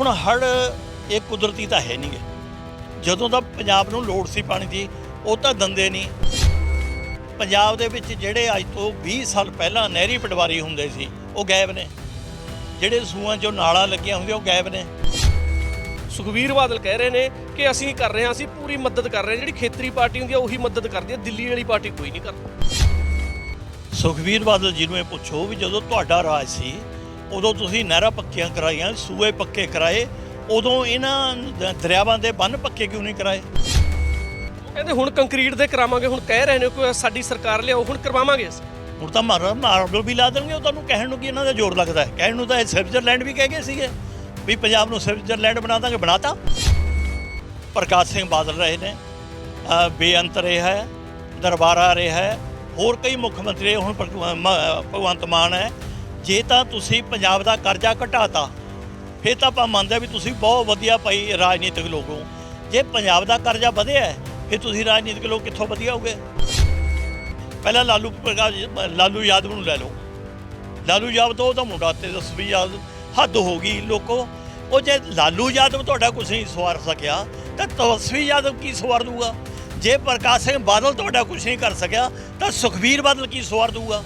ਹੁਣ ਹੜ ਇਹ ਕੁਦਰਤੀ ਤਾਂ ਹੈ ਨਹੀਂਗੇ ਜਦੋਂ ਦਾ ਪੰਜਾਬ ਨੂੰ ਲੋੜ ਸੀ ਪਾਣੀ ਦੀ ਉਹ ਤਾਂ ਦੰਦੇ ਨਹੀਂ ਪੰਜਾਬ ਦੇ ਵਿੱਚ ਜਿਹੜੇ ਅੱਜ ਤੋਂ 20 ਸਾਲ ਪਹਿਲਾਂ ਨਹਿਰੀ ਪਟਵਾਰੀ ਹੁੰਦੇ ਸੀ ਉਹ ਗਾਇਬ ਨੇ। ਜਿਹੜੇ ਸੂਆਂ 'ਚੋਂ ਨਾਲਾਂ ਲੱਗੀਆਂ ਹੁੰਦੀਆਂ ਉਹ ਗਾਇਬ ਨੇ। ਸੁਖਵੀਰ ਬਾਦਲ ਕਹਿ ਰਹੇ ਨੇ ਕਿ ਅਸੀਂ ਕਰ ਰਹੇ ਹਾਂ ਅਸੀਂ ਪੂਰੀ ਮਦਦ ਕਰ ਰਹੇ ਹਾਂ। ਜਿਹੜੀ ਖੇਤਰੀ ਪਾਰਟੀ ਹੁੰਦੀ ਆ ਉਹੀ ਮਦਦ ਕਰਦੀ ਹੈ ਦਿੱਲੀ ਵਾਲੀ ਪਾਰਟੀ ਕੋਈ ਨਹੀਂ ਕਰਦੀ। ਸੁਖਵੀਰ ਬਾਦਲ ਜੀ ਨੂੰ ਇਹ ਪੁੱਛੋ ਵੀ ਜਦੋਂ ਤੁਹਾਡਾ ਰਾਜ ਸੀ ਉਦੋਂ ਤੁਸੀਂ ਨਹਿਰਾਂ ਪੱਕੀਆਂ ਕਰਾਈਆਂ ਸੂਏ ਪੱਕੇ ਕਰਾਏ ਉਦੋਂ ਇਹਨਾਂ ਦਰਿਆਵਾਂ ਦੇ ਬੰਨ ਪੱਕੇ ਕਿਉਂ ਨਹੀਂ ਕਰਾਏ? ਕਹਿੰਦੇ ਹੁਣ ਕੰਕਰੀਟ ਦੇ ਕਰਾਵਾਂਗੇ ਹੁਣ ਕਹਿ ਰਹੇ ਨੇ ਕਿ ਸਾਡੀ ਸਰਕਾਰ ਲਿਆਓ ਹੁਣ ਕਰਵਾਵਾਂਗੇ ਅਸੀਂ। ਹੁਣ ਤਾਂ ਮਾਰ ਮਾਰਬਲ ਵੀ ਲਾ ਦੇਣਗੇ ਉਹ ਤੁਹਾਨੂੰ ਕਹਿਣ ਨੂੰ ਕੀ ਇਹਨਾਂ ਦਾ ਜ਼ੋਰ ਲੱਗਦਾ ਹੈ? ਕਹਿਣ ਨੂੰ ਤਾਂ ਇਹ ਸਵਿਟਜ਼ਰਲੈਂਡ ਵੀ ਕਹਿ ਗਏ ਸੀਗੇ ਵੀ ਪੰਜਾਬ ਨੂੰ ਸਵਿਟਜ਼ਰਲੈਂਡ ਬਣਾ ਦਾਂਗੇ ਬਣਾਤਾ। ਪ੍ਰਕਾਸ਼ ਸਿੰਘ ਬਾਦਲ ਰਹੇ ਨੇ ਬੇਅੰਤ ਰਿਹਾ ਹੈ ਦਰਬਾਰਾ ਰਿਹਾ ਹੈ ਹੋਰ ਕਈ ਮੁੱਖ ਮੰਤਰੀ ਹੁਣ ਭਗਵੰਤ ਮਾਨ ਹੈ ਜੇ ਤਾਂ ਤੁਸੀਂ ਪੰਜਾਬ ਦਾ ਕਰਜ਼ਾ ਘਟਾਤਾ, ਫਿਰ ਤਾਂ ਆਪਾਂ ਮੰਨਦੇ ਹਾਂ ਵੀ ਤੁਸੀਂ ਬਹੁਤ ਵਧੀਆ ਭਾਈ ਰਾਜਨੀਤਿਕ ਲੋਕ ਹੋ। ਜੇ ਪੰਜਾਬ ਦਾ ਕਰਜ਼ਾ ਵਧਿਆ ਫਿਰ ਤੁਸੀਂ ਰਾਜਨੀਤਿਕ ਲੋਕ ਕਿੱਥੋਂ ਵਧੀਆ ਹੋਗੇ? ਪਹਿਲਾਂ ਲਾਲੂ ਪ੍ਰਕਾਸ਼ ਲਾਲੂ ਯਾਦਵ ਨੂੰ ਲੈ ਲਓ। ਲਾਲੂ ਯਾਦਵ ਤੋਂ ਉਹਦਾ ਮੁੰਡਾ ਤੇ ਤਸਵੀਰ ਯਾਦਵ ਹੱਦ ਹੋ ਗਈ ਲੋਕੋ। ਉਹ ਜੇ ਲਾਲੂ ਯਾਦਵ ਤੁਹਾਡਾ ਕੁਝ ਨਹੀਂ ਸਵਾਰ ਸਕਿਆ, ਤਾਂ ਤਸਵੀਰ ਯਾਦਵ ਕੀ ਸਵਾਰ ਦੂਗਾ ਜੇ ਪ੍ਰਕਾਸ਼ ਸਿੰਘ ਬਾਦਲ ਤੁਹਾਡਾ ਕੁਝ ਨਹੀਂ ਕਰ ਸਕਿਆ, ਤਾਂ ਸੁਖਬੀਰ ਬਾਦਲ ਕੀ ਸਵਾਰ ਦੂਗਾ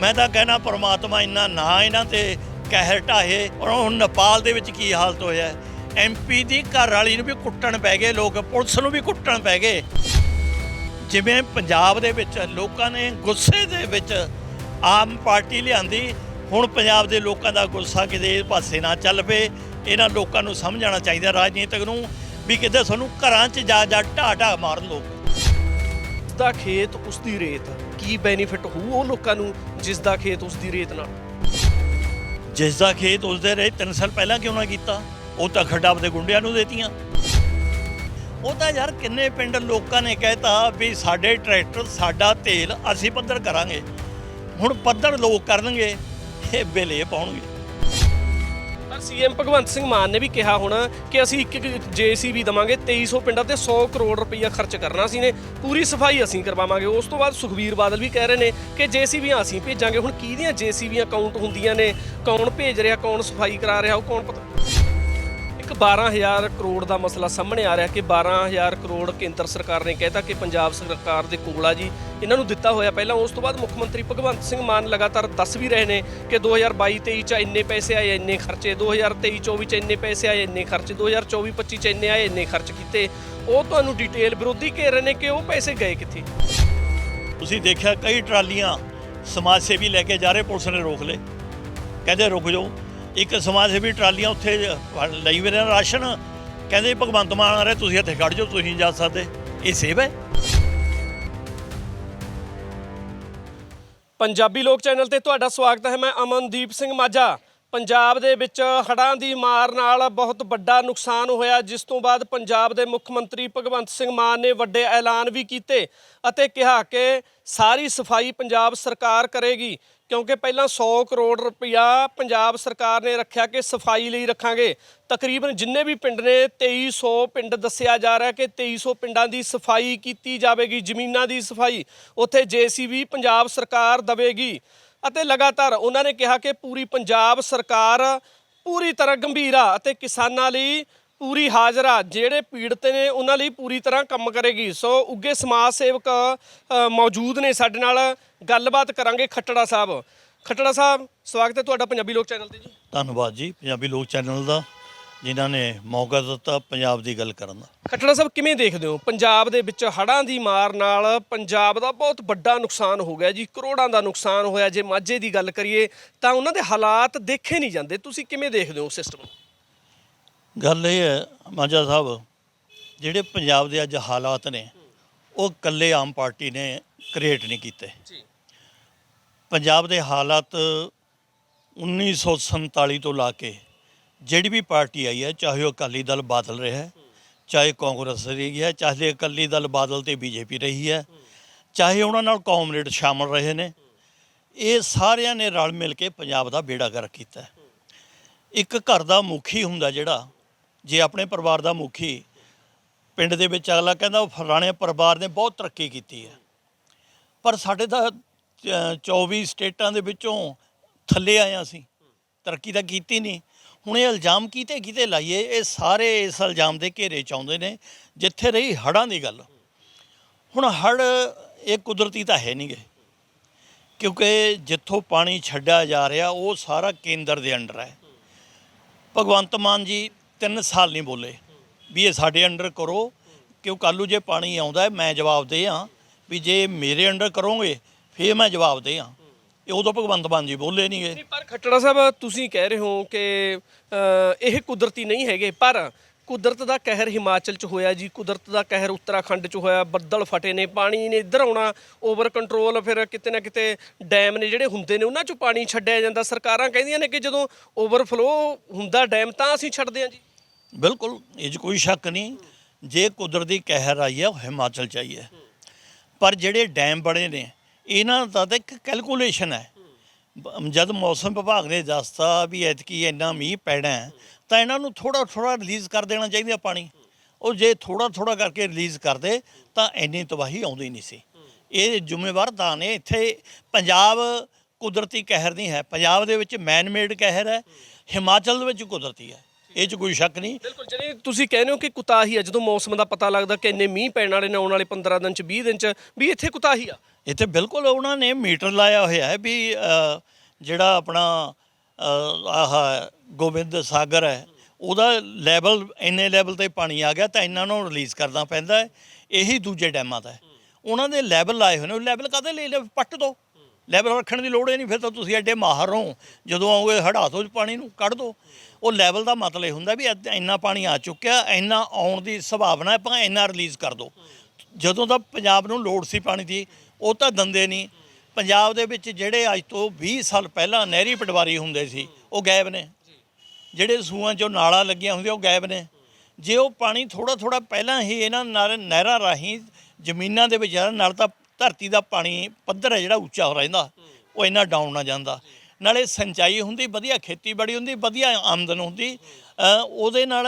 ਮੈਂ ਤਾਂ ਕਹਿਣਾ ਪਰਮਾਤਮਾ ਇੰਨਾ ਨਾ ਇਹਨਾਂ ਤੇ ਕਹਿਰ ਢਾਹੇ। ਔਰ ਹੁਣ ਨੇਪਾਲ ਦੇ ਵਿੱਚ ਕੀ ਹਾਲਤ ਹੋਇਆ? ਐਮਪੀ ਦੀ ਘਰ ਵਾਲੀ ਨੂੰ ਵੀ ਕੁੱਟਣ ਪੈ ਗਏ ਲੋਕ, ਪੁਲਿਸ ਨੂੰ ਵੀ ਕੁੱਟਣ ਪੈ ਗਏ। ਜਿਵੇਂ ਪੰਜਾਬ ਦੇ ਵਿੱਚ ਲੋਕਾਂ ਨੇ ਗੁੱਸੇ ਦੇ ਵਿੱਚ ਆਮ ਪਾਰਟੀ ਲਿਆਂਦੀ, ਹੁਣ ਪੰਜਾਬ ਦੇ ਲੋਕਾਂ ਦਾ ਗੁੱਸਾ ਕਿਤੇ ਪਾਸੇ ਨਾ ਚੱਲ ਪਏ। ਇਹਨਾਂ ਲੋਕਾਂ ਨੂੰ ਸਮਝਾਉਣਾ ਚਾਹੀਦਾ ਰਾਜਨੀਤਿਕ ਨੂੰ ਵੀ ਕਿਤੇ ਸਾਨੂੰ ਘਰਾਂ 'ਚ ਜਾ ਜਾ ਢਾਹ ਢਾਹ ਮਾਰਨ ਲੋਕ। ਦਾ ਖੇਤ ਉਸ ਦੀ ਰੇਤ। ਕੀ ਬੈਨੀਫਿਟ ਹੋਊ ਉਹ ਲੋਕਾਂ ਨੂੰ ਜਿਸ ਦਾ ਖੇਤ ਉਸ ਦੀ ਰੇਤ ਨਾਲ? ਜਿਸ ਦਾ ਖੇਤ ਉਸਦੇ ਰੇਤ 3 ਸਾਲ ਪਹਿਲਾਂ ਕਿਉਂ ਨਾ ਕੀਤਾ? ਉਹ ਤਾਂ ਖੱਡਾ ਆਪਦੇ ਗੁੰਡਿਆਂ ਨੂੰ ਦੇਤੀਆਂ। ਉਹ ਤਾਂ ਯਾਰ ਕਿੰਨੇ ਪਿੰਡ ਲੋਕਾਂ ਨੇ ਕਹਿਤਾ ਵੀ ਸਾਡੇ ਟਰੈਕਟਰ, ਸਾਡਾ ਤੇਲ ਅਸੀਂ ਪੱਧਰ ਕਰਾਂਗੇ। ਹੁਣ ਪੱਧਰ ਲੋਕ ਕਰਨਗੇ, ਇਹ ਬਿਲੇ ਪਾਉਣਗੇ। ਪਰ ਸੀਐਮ ਭਗਵੰਤ ਸਿੰਘ ਮਾਨ ਨੇ ਵੀ ਕਿਹਾ ਹੁਣ ਕਿ ਅਸੀਂ ਇੱਕ ਇੱਕ ਜੇਸੀਬੀ ਦਵਾਂਗੇ 2300 ਪਿੰਡਾਂ ਤੇ 100 ਕਰੋੜ ਰੁਪਈਆ ਖਰਚ ਕਰਨਾ ਸੀ ਨੇ, ਪੂਰੀ ਸਫ਼ਾਈ ਅਸੀਂ ਕਰਵਾਵਾਂਗੇ। ਉਸ ਤੋਂ ਬਾਅਦ ਸੁਖਵੀਰ ਬਾਦਲ ਵੀ ਕਹਿ ਰਹੇ ਨੇ ਕਿ ਜੇਸੀਬੀਆਂ ਅਸੀਂ ਭੇਜਾਂਗੇ। ਹੁਣ ਕਿਹਦੀਆਂ ਜੇਸੀਬੀਆਂ ਕਾਊਂਟ ਹੁੰਦੀਆਂ ਨੇ? ਕੌਣ ਭੇਜ ਰਿਹਾ, ਕੌਣ ਸਫ਼ਾਈ ਕਰਾ ਰਿਹਾ, ਉਹ ਕੌਣ ਪਤਾ? 12000 ਕਰੋੜ ਦਾ ਮਸਲਾ ਸਾਹਮਣੇ ਆ ਰਿਹਾ ਕਿ 12000 ਕਰੋੜ ਕੇਂਦਰ ਸਰਕਾਰ ਨੇ ਕਹਿਤਾ ਕਿ ਪੰਜਾਬ ਸਰਕਾਰ ਦੇ ਕੋਲ ਆ ਜੀ। ਇਹਨਾਂ ਨੂੰ ਦਿੱਤਾ ਹੋਇਆ ਪਹਿਲਾਂ, ਉਸ ਤੋਂ ਬਾਅਦ ਮੁੱਖ ਮੰਤਰੀ ਭਗਵੰਤ ਸਿੰਘ ਮਾਨ ਲਗਾਤਾਰ ਦੱਸ ਵੀ ਰਹੇ ਨੇ ਕਿ 2022-23 ਚ ਇੰਨੇ ਪੈਸੇ ਆਏ, ਇੰਨੇ ਖਰਚੇ 2023-24 ਚ ਇੰਨੇ ਪੈਸੇ ਆਏ, ਇੰਨੇ ਖਰਚੇ 2024-25 ਚ ਇੰਨੇ ਆਏ, ਇੰਨੇ ਖਰਚ ਕੀਤੇ। ਉਹ ਤੁਹਾਨੂੰ ਡਿਟੇਲ ਵਿਰੋਧੀ ਘੇਰ ਰਹੇ ਨੇ ਕਿ ਉਹ ਪੈਸੇ ਗਏ ਕਿੱਥੇ? ਤੁਸੀਂ ਦੇਖਿਆ ਕਈ ਟਰਾਲੀਆਂ ਸਮਾਜ ਸੇਵੀ ਲੈ ਕੇ ਜਾ ਰਹੇ, ਪੁਲਿਸ ਨੇ ਰੋਕ ਲਏ। ਕਹਿੰਦੇ ਰੁਕ ਜਾਓ। ਇੱਕ ਸਮਾਜ ਸੇਵੀ ਟਰਾਲੀਆਂ ਉੱਥੇ ਲਈ ਵੇ ਰਾਸ਼ਨ ਕਹਿੰਦੇ, ਭਗਵੰਤ ਮਾਨ ਆ ਰਿਹਾ, ਤੁਸੀਂ ਇੱਥੇ ਖੜ ਜਾਓ, ਤੁਸੀਂ ਜਾ ਸਕਦੇ। ਇਹ ਸੇਵ ਹੈ? ਪੰਜਾਬੀ ਲੋਕ ਚੈਨਲ ਤੇ ਤੁਹਾਡਾ ਸਵਾਗਤ ਹੈ। ਮੈਂ ਅਮਨਦੀਪ ਸਿੰਘ ਮਾਝਾ। ਪੰਜਾਬ ਦੇ ਵਿੱਚ ਹੜ੍ਹਾਂ ਦੀ ਮਾਰ ਨਾਲ ਬਹੁਤ ਵੱਡਾ ਨੁਕਸਾਨ ਹੋਇਆ, ਜਿਸ ਤੋਂ ਬਾਅਦ ਪੰਜਾਬ ਦੇ ਮੁੱਖ ਮੰਤਰੀ ਭਗਵੰਤ ਸਿੰਘ ਮਾਨ ਨੇ ਵੱਡੇ ਐਲਾਨ ਵੀ ਕੀਤੇ ਅਤੇ ਕਿਹਾ ਕਿ ਸਾਰੀ ਸਫ਼ਾਈ ਪੰਜਾਬ ਸਰਕਾਰ ਕਰੇਗੀ। ਕਿਉਂਕਿ ਪਹਿਲਾਂ 100 ਕਰੋੜ ਰੁਪਇਆ ਪੰਜਾਬ ਸਰਕਾਰ ਨੇ ਰੱਖਿਆ ਕਿ ਸਫ਼ਾਈ ਲਈ ਰੱਖਾਂਗੇ। ਤਕਰੀਬਨ ਜਿੰਨੇ ਵੀ ਪਿੰਡ ਨੇ 2300 ਪਿੰਡ ਦੱਸਿਆ ਜਾ ਰਿਹਾ ਕਿ 2300 ਪਿੰਡਾਂ ਦੀ ਸਫ਼ਾਈ ਕੀਤੀ ਜਾਵੇਗੀ, ਜ਼ਮੀਨਾਂ ਦੀ ਸਫ਼ਾਈ। ਉੱਥੇ ਜੀਸੀਬੀ ਪੰਜਾਬ ਸਰਕਾਰ ਦਵੇਗੀ। ਅਤੇ ਲਗਾਤਾਰ ਉਹਨਾਂ ਨੇ ਕਿਹਾ ਕਿ ਪੂਰੀ ਪੰਜਾਬ ਸਰਕਾਰ ਪੂਰੀ ਤਰ੍ਹਾਂ ਗੰਭੀਰ ਆ ਅਤੇ ਕਿਸਾਨਾਂ ਲਈ ਪੂਰੀ ਹਾਜ਼ਰ ਜਿਹੜੇ ਪੀੜਤ ਨੇ ਉਹਨਾਂ ਲਈ ਪੂਰੀ ਤਰ੍ਹਾਂ ਕੰਮ ਕਰੇਗੀ। ਸੋ ਉੱਗੇ ਸਮਾਜ ਸੇਵਕ ਅ, ਮੌਜੂਦ ਨੇ ਸਾਡੇ ਨਾਲ। ਗੱਲਬਾਤ ਕਰਾਂਗੇ ਖੱਟੜਾ ਸਾਹਿਬ। ਖੱਟੜਾ ਸਾਹਿਬ ਸਵਾਗਤ ਹੈ ਤੁਹਾਡਾ ਪੰਜਾਬੀ ਲੋਕ ਚੈਨਲ ਤੇ ਜੀ। ਧੰਨਵਾਦ ਜੀ ਪੰਜਾਬੀ ਲੋਕ ਚੈਨਲ ਦਾ ਜਿਨ੍ਹਾਂ ਨੇ ਮੌਕਾ ਦਿੱਤਾ ਪੰਜਾਬ ਦੀ ਗੱਲ ਕਰਨ ਦਾ। ਖੱਟੜਾ ਸਾਹਿਬ ਕਿਵੇਂ ਦੇਖਦੇ ਹੋ? ਪੰਜਾਬ ਦੇ ਵਿੱਚ ਹੜ੍ਹਾਂ ਦੀ ਮਾਰ ਨਾਲ ਪੰਜਾਬ ਦਾ ਬਹੁਤ ਵੱਡਾ ਨੁਕਸਾਨ ਹੋ ਗਿਆ ਜੀ ਕਰੋੜਾਂ ਦਾ ਨੁਕਸਾਨ ਹੋਇਆ। ਜੇ ਮਾਝੇ ਦੀ ਗੱਲ ਕਰੀਏ ਤਾਂ ਉਹਨਾਂ ਦੇ ਹਾਲਾਤ ਦੇਖੇ ਨਹੀਂ ਜਾਂਦੇ। ਤੁਸੀਂ ਕਿਵੇਂ ਦੇਖਦੇ ਹੋ ਸਿਸਟਮ ਨੂੰ? ਗੱਲ ਇਹ ਹੈ ਮਾਝਾ ਸਾਹਿਬ ਜਿਹੜੇ ਪੰਜਾਬ ਦੇ ਅੱਜ ਹਾਲਾਤ ਨੇ ਉਹ ਇਕੱਲੇ ਆਮ ਪਾਰਟੀ ਨੇ ਕ੍ਰੀਏਟ ਨਹੀਂ ਕੀਤੇ ਜੀ ਪੰਜਾਬ ਦੇ ਹਾਲਾਤ 1947 ਤੋਂ ਲਾ ਕੇ ਜਿਹੜੀ ਵੀ ਪਾਰਟੀ ਆਈ ਹੈ ਚਾਹੇ ਉਹ ਅਕਾਲੀ ਦਲ ਬਾਦਲ ਰਿਹਾ ਹੈ ਚਾਹੇ ਕਾਂਗਰਸ ਰਹੀ ਹੈ ਚਾਹੇ ਅਕਾਲੀ ਦਲ ਬਾਦਲ ਤੇ ਬੀਜੇਪੀ ਰਹੀ ਹੈ ਚਾਹੇ ਉਹਨਾਂ ਨਾਲ ਕਾਮਰੇਡ ਸ਼ਾਮਲ ਰਹੇ ਨੇ ਇਹ ਸਾਰਿਆਂ ਨੇ ਰਲ ਮਿਲ ਕੇ ਪੰਜਾਬ ਦਾ ਬੇੜਾ ਗਰਕ ਕੀਤਾ। ਇੱਕ ਘਰ ਦਾ ਮੁਖੀ ਹੁੰਦਾ ਜਿਹੜਾ ਜੇ ਆਪਣੇ ਪਰਿਵਾਰ ਦਾ ਮੁਖੀ ਪਿੰਡ ਦੇ ਵਿੱਚ ਅਗਲਾ ਕਹਿੰਦਾ ਉਹ ਫਲਾਣੇ ਪਰਿਵਾਰ ਨੇ ਬਹੁਤ ਤਰੱਕੀ ਕੀਤੀ ਹੈ। ਪਰ ਸਾਡੇ ਤਾਂ ਅ, 24 ਸਟੇਟਾਂ ਦੇ ਵਿੱਚੋਂ ਥੱਲੇ ਆਏ ਹਾਂ ਅਸੀਂ। ਤਰੱਕੀ ਤਾਂ ਕੀਤੀ ਨਹੀਂ। ਹੁਣ ਇਹ ਇਲਜ਼ਾਮ ਕੀਤੇ ਕੀਤੇ ਲਾਈਏ ਇਹ ਸਾਰੇ ਇਸ ਇਲਜ਼ਾਮ ਦੇ ਘੇਰੇ ਚ ਆਉਂਦੇ ਨੇ ਜਿੱਥੇ ਰਹੀ ਹੜਾਂ ਦੀ ਗੱਲ। ਹੁਣ ਹੜ ਇਹ ਕੁਦਰਤੀ ਤਾਂ ਹੈ ਨਹੀਂਗੇ। ਕਿਉਂਕਿ ਜਿੱਥੋਂ ਪਾਣੀ ਛੱਡਿਆ ਜਾ ਰਿਹਾ ਉਹ ਸਾਰਾ ਕੇਂਦਰ ਦੇ ਅੰਡਰ ਹੈ। ਭਗਵੰਤ ਮਾਨ ਜੀ 3 ਸਾਲ ਨਹੀਂ ਬੋਲੇ ਵੀ ਇਹ ਸਾਡੇ ਅੰਡਰ ਕਰੋ, ਕਿਉਂ ਕੱਲੂ ਜੇ ਪਾਣੀ ਆਉਂਦਾ ਹੈ, ਮੈਂ ਜਵਾਬ ਦੇ ਹਾਂ ਵੀ ਜੇ ਮੇਰੇ ਅੰਡਰ ਕਰੋਗੇ, ਫੇਰ ਮੈਂ ਜਵਾਬ ਦੇ ਹਾਂ। ਇਹ ਉਦੋਂ ਭਗਵੰਤ ਮਾਨ ਜੀ ਬੋਲੇ ਨਹੀਂ ਗਏ। ਪਰ ਖੱਟੜਾ ਸਾਹਿਬ, ਤੁਸੀਂ ਕਹਿ ਰਹੇ ਹੋ ਕਿ ਇਹ ਕੁਦਰਤੀ ਨਹੀਂ ਹੈਗੇ, ਪਰ ਕੁਦਰਤ ਦਾ ਕਹਿਰ ਹਿਮਾਚਲ 'ਚ ਹੋਇਆ ਜੀ, ਕੁਦਰਤ ਦਾ ਕਹਿਰ ਉੱਤਰਾਖੰਡ 'ਚ ਹੋਇਆ, ਬੱਦਲ ਫਟੇ ਨੇ, ਪਾਣੀ ਨੇ ਇੱਧਰ ਆਉਣਾ ਓਵਰ ਕੰਟਰੋਲ ਫਿਰ ਕਿਤੇ ਨਾ ਕਿਤੇ ਡੈਮ ਨੇ ਜਿਹੜੇ ਹੁੰਦੇ ਨੇ, ਉਹਨਾਂ 'ਚੋਂ ਪਾਣੀ ਛੱਡਿਆ ਜਾਂਦਾ। ਸਰਕਾਰਾਂ ਕਹਿੰਦੀਆਂ ਨੇ ਕਿ ਜਦੋਂ ਓਵਰਫਲੋ ਹੁੰਦਾ ਡੈਮ ਤਾਂ ਅਸੀਂ ਛੱਡਦੇ ਹਾਂ ਜੀ। ਬਿਲਕੁਲ ਇਹ 'ਚ ਕੋਈ ਸ਼ੱਕ ਨਹੀਂ। ਜੇ ਕੁਦਰਤੀ ਕਹਿਰ ਆਈ ਹੈ ਉਹ ਹਿਮਾਚਲ ਚ ਆਈ ਹੈ। ਪਰ ਜਿਹੜੇ ਡੈਮ ਬਣੇ ਨੇ ਇਹਨਾਂ ਦਾ ਤਾਂ ਇੱਕ ਕੈਲਕੂਲੇਸ਼ਨ ਹੈ। ਬ- ਜਦ ਮੌਸਮ ਵਿਭਾਗ ਨੇ ਦੱਸਤਾ ਵੀ ਐਤਕੀ ਇੰਨਾ ਮੀਂਹ ਪੈਣਾ ਹੈ, ਤਾਂ ਇਹਨਾਂ ਨੂੰ ਥੋੜਾ ਥੋੜਾ ਰਿਲੀਜ਼ ਕਰ ਦੇਣਾ ਚਾਹੀਦਾ ਪਾਣੀ। ਉਹ ਜੇ ਥੋੜਾ ਥੋੜਾ ਕਰਕੇ ਰਿਲੀਜ਼ ਕਰਦੇ ਤਾਂ ਇੰਨੀ ਤਬਾਹੀ ਆਉਂਦੀ ਨਹੀਂ ਸੀ। ਇਹ ਜ਼ਿੰਮੇਵਾਰ ਤਾਂ ਨੇ ਇੱਥੇ ਪੰਜਾਬ ਕੁਦਰਤੀ ਕਹਿਰ ਨਹੀਂ ਹੈ। ਪੰਜਾਬ ਦੇ ਵਿੱਚ ਮੈਨ ਮੇਡ ਕਹਿਰ ਹੈ ਹਿਮਾਚਲ ਦੇ ਵਿੱਚ ਕੁਦਰਤੀ ਹੈ। ਇਹ 'ਚ ਕੋਈ ਸ਼ੱਕ ਨਹੀਂ। ਬਿਲਕੁਲ ਜਿਹੜੀ ਤੁਸੀਂ ਕਹਿੰਦੇ ਹੋ ਕਿ ਕੁਤਾਹੀ ਆ ਜਦੋਂ ਮੌਸਮ ਦਾ ਪਤਾ ਲੱਗਦਾ ਕਿ ਇੰਨੇ ਮੀਂਹ ਪੈਣ ਵਾਲੇ ਨੇ ਆਉਣ ਵਾਲੇ 15 ਦਿਨ ਚ 20 ਦਿਨ ਚ ਵੀ ਇੱਥੇ ਕੁਤਾਹੀ ਆ। ਇੱਥੇ ਬਿਲਕੁਲ ਉਹਨਾਂ ਨੇ ਮੀਟਰ ਲਾਇਆ ਹੋਇਆ ਹੈ ਵੀ ਅ, ਜਿਹੜਾ ਆਪਣਾ ਅ, ਆਹ ਗੋਬਿੰਦ ਸਾਗਰ ਹੈ ਉਹਦਾ ਲੈਵਲ ਇੰਨੇ ਲੈਵਲ ਤੇ ਪਾਣੀ ਆ ਗਿਆ ਤਾਂ ਇਹਨਾਂ ਨੂੰ ਰਿਲੀਜ਼ ਕਰਨਾ ਪੈਂਦਾ ਹੈ। ਇਹੀ ਦੂਜੇ ਡੈਮਾਂ ਦਾ ਹੈ। ਉਹਨਾਂ ਦੇ ਲੈਵਲ ਲਾਏ ਹੋਏ ਨੇ ਉਹ ਲੈਵਲ ਕਾਹਦੇ ਲਈ ਲੈ- ਪੱਟ ਦੋ। ਲੈਵਲ ਰੱਖਣ ਦੀ ਲੋੜ ਹੀ ਨਹੀਂ ਫਿਰ ਤਾਂ ਤੁਸੀਂ ਐਡੇ ਮਾਹਰ ਹੋ। ਜਦੋਂ ਆਓਗੇ ਹੜਾ ਤੋਂ ਪਾਣੀ ਨੂੰ ਕੱਢ ਦੋ। ਉਹ ਲੈਵਲ ਦਾ ਮਤਲਬ ਇਹ ਹੁੰਦਾ ਵੀ ਇੱਦ- ਇੰਨਾ ਪਾਣੀ ਆ ਚੁੱਕਿਆ ਇੰਨਾ ਆਉਣ ਦੀ ਸੰਭਾਵਨਾ ਹੈ ਭਾਵੇਂ ਇੰਨਾ ਰਿਲੀਜ਼ ਕਰ ਦੋ। ਜਦੋਂ ਦਾ ਪੰਜਾਬ ਨੂੰ ਲੋੜ ਸੀ ਪਾਣੀ ਦੀ ਉਹ ਤਾਂ ਦੰਦੇ ਨਹੀਂ। ਪੰਜਾਬ ਦੇ ਵਿੱਚ ਜਿਹੜੇ ਅੱਜ ਤੋਂ 20 ਸਾਲ ਪਹਿਲਾਂ ਨਹਿਰੀ ਪਟਵਾਰੀ ਹੁੰਦੇ ਸੀ ਉਹ ਗਾਇਬ ਨੇ। ਜਿਹੜੇ ਸੂਆਂ 'ਚੋਂ ਨਾਲਾਂ ਲੱਗੀਆਂ ਹੁੰਦੀਆਂ ਉਹ ਗਾਇਬ ਨੇ। ਜੇ ਉਹ ਪਾਣੀ ਥੋੜਾ ਥੋੜਾ ਪਹਿਲਾਂ ਹੀ ਇਹਨਾਂ ਨਾਲ ਨਹਿਰਾਂ ਰਾਹੀਂ ਜ਼ਮੀਨਾਂ ਦੇ ਵਿੱਚ ਜਾਂਦਾ, ਨਾਲ ਤਾਂ ਧਰਤੀ ਦਾ ਪਾਣੀ ਪੱਧਰ ਹੈ ਜਿਹੜਾ ਉੱਚਾ ਹੋ ਰਹਿੰਦਾ ਉਹ ਇੰਨਾ ਡਾਊਨ ਨਾ ਜਾਂਦਾ। ਨਾਲੇ ਸਿੰਚਾਈ ਹੁੰਦੀ, ਵਧੀਆ ਖੇਤੀਬਾੜੀ ਹੁੰਦੀ, ਵਧੀਆ ਆਮਦਨ ਹੁੰਦੀ। ਉਹਦੇ ਨਾਲ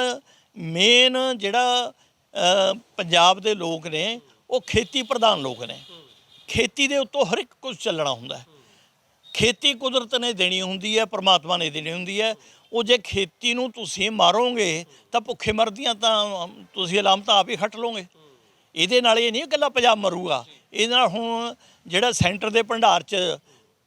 ਮੇਨ ਜਿਹੜਾ ਪੰਜਾਬ ਦੇ ਲੋਕ ਨੇ, ਉਹ ਖੇਤੀ ਪ੍ਰਧਾਨ ਲੋਕ ਨੇ। ਖੇਤੀ ਦੇ ਉੱਤੋਂ ਹਰ ਇੱਕ ਕੁਝ ਚੱਲਣਾ ਹੁੰਦਾ ਹੈ। ਖੇਤੀ ਕੁਦਰਤ ਨੇ ਦੇਣੀ ਹੁੰਦੀ ਹੈ, ਪ੍ਰਮਾਤਮਾ ਨੇ ਦੇਣੀ ਹੁੰਦੀ ਹੈ। ਉਹ ਜੇ ਖੇਤੀ ਨੂੰ ਤੁਸੀਂ ਮਾਰੋਗੇ, ਤਾਂ ਭੁੱਖੇ ਮਰਦੀਆਂ ਤਾਂ ਤੁਸੀਂ ਅਲਾਮਤ ਆਪ ਹੀ ਖੱਟ ਲਓਗੇ। ਇਹਦੇ ਨਾਲ ਇਹ ਨਹੀਂ ਇਕੱਲਾ ਪੰਜਾਬ ਮਰੂਗਾ। ਇਹਦੇ ਨਾਲ ਹੁਣ ਜਿਹੜਾ ਸੈਂਟਰ ਦੇ ਭੰਡਾਰ 'ਚ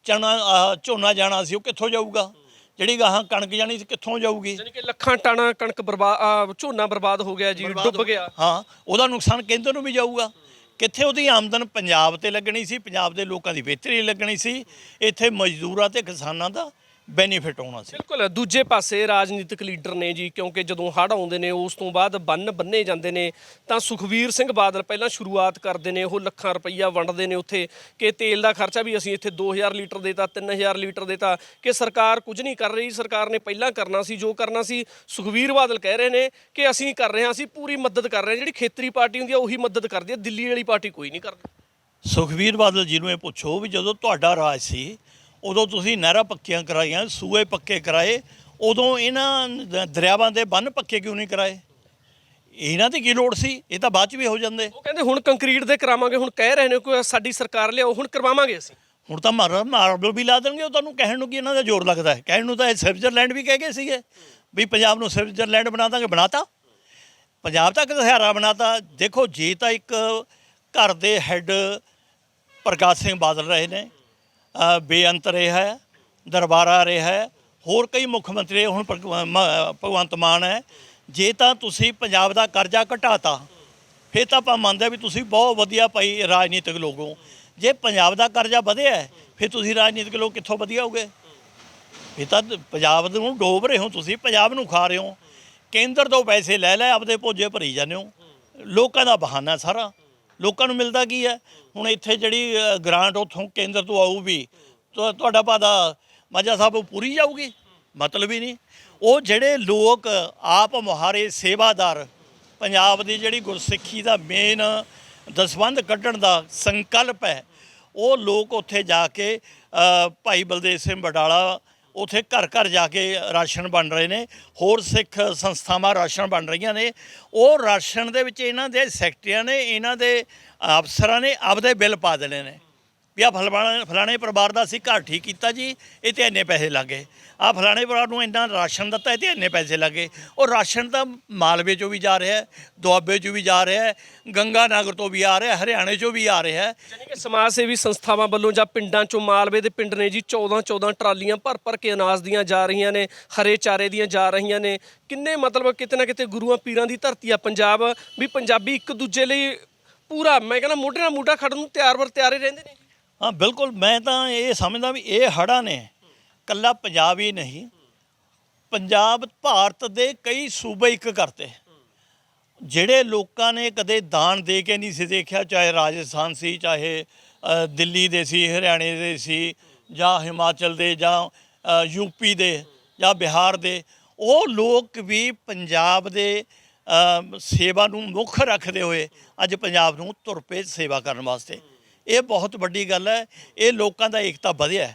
ਚਣਾ ਆਹ ਝੋਨਾ ਜਾਣਾ ਸੀ ਉਹ ਕਿੱਥੋਂ ਜਾਊਗਾ? ਜਿਹੜੀ ਗਾਹਾਂ ਕਣਕ ਜਾਣੀ ਸੀ ਕਿੱਥੋਂ ਜਾਊਗੀ? ਯਾਨੀ ਕਿ ਲੱਖਾਂ ਟਨ ਕਣਕ ਬਰਬਾਦ ਝੋਨਾ ਬਰਬਾਦ ਹੋ ਗਿਆ ਜੀ ਡੁੱਬ ਗਿਆ। ਹਾਂ ਉਹਦਾ ਨੁਕਸਾਨ ਕੇਂਦਰ ਨੂੰ ਵੀ ਜਾਊਗਾ। ਕਿੱਥੇ ਉਹਦੀ ਆਮਦਨ ਪੰਜਾਬ ਤੇ ਲੱਗਣੀ ਸੀ ਪੰਜਾਬ ਦੇ ਲੋਕਾਂ ਦੀ ਬਿਹਤਰੀ ਲੱਗਣੀ ਸੀ। ਇੱਥੇ ਮਜ਼ਦੂਰਾਂ ਤੇ ਕਿਸਾਨਾਂ ਦਾ ਬੈਨੀਫਿਟ ਹੋਣਾ ਸੀ। ਬਿਲਕੁਲ ਦੂਜੇ ਪਾਸੇ ਰਾਜਨੀਤਿਕ ਲੀਡਰ ਨੇ ਜੀ ਕਿਉਂਕਿ ਜਦੋਂ ਹੜ੍ਹ ਆਉਂਦੇ ਨੇ ਉਸ ਤੋਂ ਬਾਅਦ ਬੰਨ ਬੰਨੇ ਜਾਂਦੇ ਨੇ ਤਾਂ ਸੁਖਵੀਰ ਸਿੰਘ ਬਾਦਲ ਪਹਿਲਾਂ ਸ਼ੁਰੂਆਤ ਕਰਦੇ ਨੇ ਉਹ ਲੱਖਾਂ ਰੁਪਈਆ ਵੰਡਦੇ ਨੇ ਉੱਥੇ ਕਿ ਤੇਲ ਦਾ ਖਰਚਾ ਵੀ ਅਸੀਂ ਇੱਥੇ 2000 ਲੀਟਰ ਦੇਤਾ 3000 ਲੀਟਰ ਦੇਤਾ ਕਿ ਸਰਕਾਰ ਕੁਝ ਨਹੀਂ ਕਰ ਰਹੀ ਸਰਕਾਰ ਨੇ ਪਹਿਲਾਂ ਕਰਨਾ ਸੀ ਜੋ ਕਰਨਾ ਸੀ ਸੁਖਵੀਰ ਬਾਦਲ ਕਹਿ ਰਹੇ ਨੇ ਕਿ ਅਸੀਂ ਕਰ ਰਹੇ ਹਾਂ ਅਸੀਂ ਪੂਰੀ ਮਦਦ ਕਰ ਰਹੇ ਹਾਂ ਜਿਹੜੀ ਖੇਤਰੀ ਪਾਰਟੀ ਹੁੰਦੀ ਆ ਉਹੀ ਮਦਦ ਕਰਦੀ ਹੈ ਦਿੱਲੀ ਵਾਲੀ ਪਾਰਟੀ ਕੋਈ ਨਹੀਂ ਕਰਦੀ। ਸੁਖਵੀਰ ਬਾਦਲ ਜੀ ਨੂੰ ਇਹ ਪੁੱਛੋ ਵੀ ਜਦੋਂ ਤੁਹਾਡਾ ਰਾਜ ਸੀ ਉਦੋਂ ਤੁਸੀਂ ਨਹਿਰਾਂ ਪੱਕੀਆਂ ਕਰਾਈਆਂ ਸੂਏ ਪੱਕੇ ਕਰਾਏ ਉਦੋਂ ਇਹਨਾਂ ਦ- ਦਰਿਆਵਾਂ ਦੇ ਬੰਨ ਪੱਕੇ ਕਿਉਂ ਨਹੀਂ ਕਰਾਏ? ਇਹਨਾਂ ਦੀ ਕੀ ਲੋੜ ਸੀ? ਇਹ ਤਾਂ ਬਾਅਦ ਚ ਵੀ ਹੋ ਜਾਂਦੇ। ਉਹ ਕਹਿੰਦੇ ਹੁਣ ਕੰਕਰੀਟ ਦੇ ਕਰਾਵਾਂਗੇ ਹੁਣ ਕਹਿ ਰਹੇ ਨੇ ਕਿ ਸਾਡੀ ਸਰਕਾਰ ਲਿਆਓ ਹੁਣ ਕਰਵਾਵਾਂਗੇ ਅਸੀਂ। ਹੁਣ ਤਾਂ ਮਾਰ ਮਾਰਬਲ ਵੀ ਲਾ ਦੇਣਗੇ ਉਹ ਤੁਹਾਨੂੰ ਕਹਿਣ ਨੂੰ ਕੀ ਇਹਨਾਂ ਦਾ ਜ਼ੋਰ ਲੱਗਦਾ ਹੈ? ਕਹਿਣ ਨੂੰ ਤਾਂ ਇਹ ਸਵਿਟਜ਼ਰਲੈਂਡ ਵੀ ਕਹਿ ਗਏ ਸੀਗੇ ਵੀ ਪੰਜਾਬ ਨੂੰ ਸਵਿਟਜ਼ਰਲੈਂਡ ਬਣਾ ਦਾਂਗੇ ਬਣਾਤਾ। ਪੰਜਾਬ ਤੱਕ ਸਹਾਰਾ ਬਣਾਤਾ। ਦੇਖੋ ਜੇ ਤਾਂ ਇੱਕ ਘਰ ਦੇ ਹੈੱਡ ਪ੍ਰਕਾਸ਼ ਸਿੰਘ ਬਾਦਲ ਰਹੇ ਨੇ ਬੇਅੰਤ ਰਿਹਾ ਹੈ, ਦਰਬਾਰਾ ਰਿਹਾ ਹੈ। ਹੋਰ ਕਈ ਮੁੱਖ ਮੰਤਰੀ ਹੁਣ ਭਗਵੰਤ ਮਾਨ ਹੈ। ਜੇ ਤਾਂ ਤੁਸੀਂ ਪੰਜਾਬ ਦਾ ਕਰਜ਼ਾ ਘਟਾਤਾ, ਫਿਰ ਤਾਂ ਆਪਾਂ ਮੰਨਦੇ ਹਾਂ ਵੀ ਤੁਸੀਂ ਬਹੁਤ ਵਧੀਆ ਭਾਈ ਰਾਜਨੀਤਿਕ ਲੋਕ ਹੋ। ਜੇ ਪੰਜਾਬ ਦਾ ਕਰਜ਼ਾ ਵਧਿਆ ਫਿਰ ਤੁਸੀਂ ਰਾਜਨੀਤਿਕ ਲੋਕ ਕਿੱਥੋਂ ਵਧੀਆ ਹੋਗੇ? ਇਹ ਤਾਂ ਪੰਜਾਬ ਨੂੰ ਡੋਬ ਰਹੇ ਹੋ ਤੁਸੀਂ, ਪੰਜਾਬ ਨੂੰ ਖਾ ਰਹੇ ਹੋ। ਕੇਂਦਰ ਤੋਂ ਪੈਸੇ ਲੈ ਲੈ, ਆਪਦੇ ਭੋਜੇ ਭਰੀ ਜਾਂਦੇ ਹੋ। ਲੋਕਾਂ ਦਾ ਬਹਾਨਾ ਸਾਰਾ। ਲੋਕਾਂ ਨੂੰ ਮਿਲਦਾ ਕੀ ਹੈ? ਹੁਣ ਇੱਥੇ ਜਿਹੜੀ ਅ, ਗ੍ਰਾਂਟ ਉਥੋਂ ਕੇਂਦਰ ਤੋਂ ਆਊਗੀ ਵੀ ਤੁਹਾ- ਤੁਹਾਡਾ ਪਾਦਾ ਮਾਝਾ ਸਾਹਿਬ ਉਹ ਪੂਰੀ ਜਾਊਗੀ? ਮਤਲਬ ਹੀ ਨਹੀਂ। ਉਹ ਜਿਹੜੇ ਲੋਕ ਆਪ ਮੁਹਾਰੇ ਸੇਵਾਦਾਰ ਪੰਜਾਬ ਦੀ ਜਿਹੜੀ ਗੁਰਸਿੱਖੀ ਦਾ ਮੇਨ ਦਸਵੰਧ ਕੱਢਣ ਦਾ ਸੰਕਲਪ ਹੈ ਉਹ ਲੋਕ ਉੱਥੇ ਜਾ ਕੇ ਭਾਈ ਬਲਦੇਵ ਸਿੰਘ ਬਡਾਲਾ ਉੱਥੇ ਘਰ ਘਰ ਜਾ ਕੇ ਰਾਸ਼ਨ ਵੰਡ ਰਹੇ ਨੇ, ਹੋਰ ਸਿੱਖ ਸੰਸਥਾਵਾਂ ਰਾਸ਼ਨ ਵੰਡ ਰਹੀਆਂ ਨੇ। ਉਹ ਰਾਸ਼ਨ ਦੇ ਵਿੱਚ ਇਹਨਾਂ ਦੇ ਸੈਕਟਰੀਆਂ ਨੇ, ਇਹਨਾਂ ਦੇ ਅਫਸਰਾਂ ਨੇ ਆਪਦੇ ਬਿੱਲ ਪਾ ਦੇਣੇ ਨੇ। ਵੀ ਆ ਫਲਾਣੇ ਫਲਾਣੇ ਪਰਿਵਾਰ ਦਾ ਅਸੀਂ ਘਰ ਠੀਕ ਕੀਤਾ ਜੀ, ਇਹ ਤੇ ਇੰਨੇ ਪੈਸੇ ਲੱਗੇ। ਆ ਫਲਾਣੇ ਪਰਿਵਾਰ ਨੂੰ ਇੰਨਾ ਰਾਸ਼ਨ ਦਿੱਤਾ, ਇਹ ਤੇ ਇੰਨੇ ਪੈਸੇ ਲੱਗੇ। ਉਹ ਰਾਸ਼ਨ ਤਾਂ ਮਾਲਵੇ ਚੋਂ ਵੀ ਜਾ ਰਿਹਾ ਹੈ ਦੁਆਬੇ ਚੋਂ ਵੀ ਜਾ ਰਿਹਾ ਹੈ ਗੰਗਾ ਨਗਰ ਤੋਂ ਵੀ ਆ ਰਿਹਾ, ਹਰਿਆਣੇ ਚੋਂ ਵੀ ਆ ਰਿਹਾ। ਹੈ ਯਾਨੀ ਕਿ ਸਮਾਜ ਸੇਵੀ ਸੰਸਥਾਵਾਂ ਵੱਲੋਂ ਜਾਂ ਪਿੰਡਾਂ ਚੋਂ ਮਾਲਵੇ ਦੇ ਪਿੰਡ ਨੇ ਜੀ 14 14 ਟਰਾਲੀਆਂ ਭਰ ਭਰ ਕੇ ਅਨਾਜ ਦੀਆਂ ਜਾ ਰਹੀਆਂ ਨੇ, ਹਰੇ ਚਾਰੇ ਦੀਆਂ ਜਾ ਰਹੀਆਂ ਨੇ। ਕਿੰਨੇ ਮਤਲਬ ਕਿਤੇ ਨਾ ਕਿਤੇ ਗੁਰੂਆਂ ਪੀਰਾਂ ਦੀ ਧਰਤੀ ਆ ਪੰਜਾਬ, ਵੀ ਪੰਜਾਬੀ ਇੱਕ ਦੂਜੇ ਲਈ ਪੂਰਾ, ਮੈਂ ਕਹਿੰਦਾ ਮੋਢੇ ਨਾਲ ਮੋਢਾ ਖੜਨ ਨੂੰ ਤਿਆਰ ਬਰ ਤਿਆਰੇ ਰਹਿੰਦੇ ਨੇ। ਹਾਂ ਬਿਲਕੁਲ ਮੈਂ ਤਾਂ ਇਹ ਸਮਝਦਾ ਵੀ ਇਹ ਹੜ੍ਹਾਂ ਨੇ ਕੱਲਾ ਪੰਜਾਬ ਹੀ ਨਹੀਂ ਪੰਜਾਬ ਭਾਰਤ ਦੇ ਕਈ ਸੂਬੇ ਇੱਕ ਕਰਤੇ। ਜਿਹੜੇ ਲੋਕਾਂ ਨੇ ਕਦੇ ਦਾਨ ਦੇ ਕੇ ਨਹੀਂ ਸੀ ਦੇਖਿਆ ਚਾਹੇ ਰਾਜਸਥਾਨ ਸੀ ਚਾਹੇ ਦਿੱਲੀ ਦੇ ਸੀ ਹਰਿਆਣੇ ਦੇ ਸੀ ਜਾਂ ਹਿਮਾਚਲ ਦੇ ਜਾਂ ਅ, ਯੂਪੀ ਦੇ ਜਾਂ ਬਿਹਾਰ ਦੇ ਉਹ ਲੋਕ ਵੀ ਪੰਜਾਬ ਦੇ ਸੇਵਾ ਨੂੰ ਮੁੱਖ ਰੱਖਦੇ ਹੋਏ ਅੱਜ ਪੰਜਾਬ ਨੂੰ ਤੁਰ ਪਏ ਸੇਵਾ ਕਰਨ ਵਾਸਤੇ। ਇਹ ਬਹੁਤ ਵੱਡੀ ਗੱਲ ਹੈ, ਇਹ ਲੋਕਾਂ ਦਾ ਏਕਤਾ ਵਧਿਆ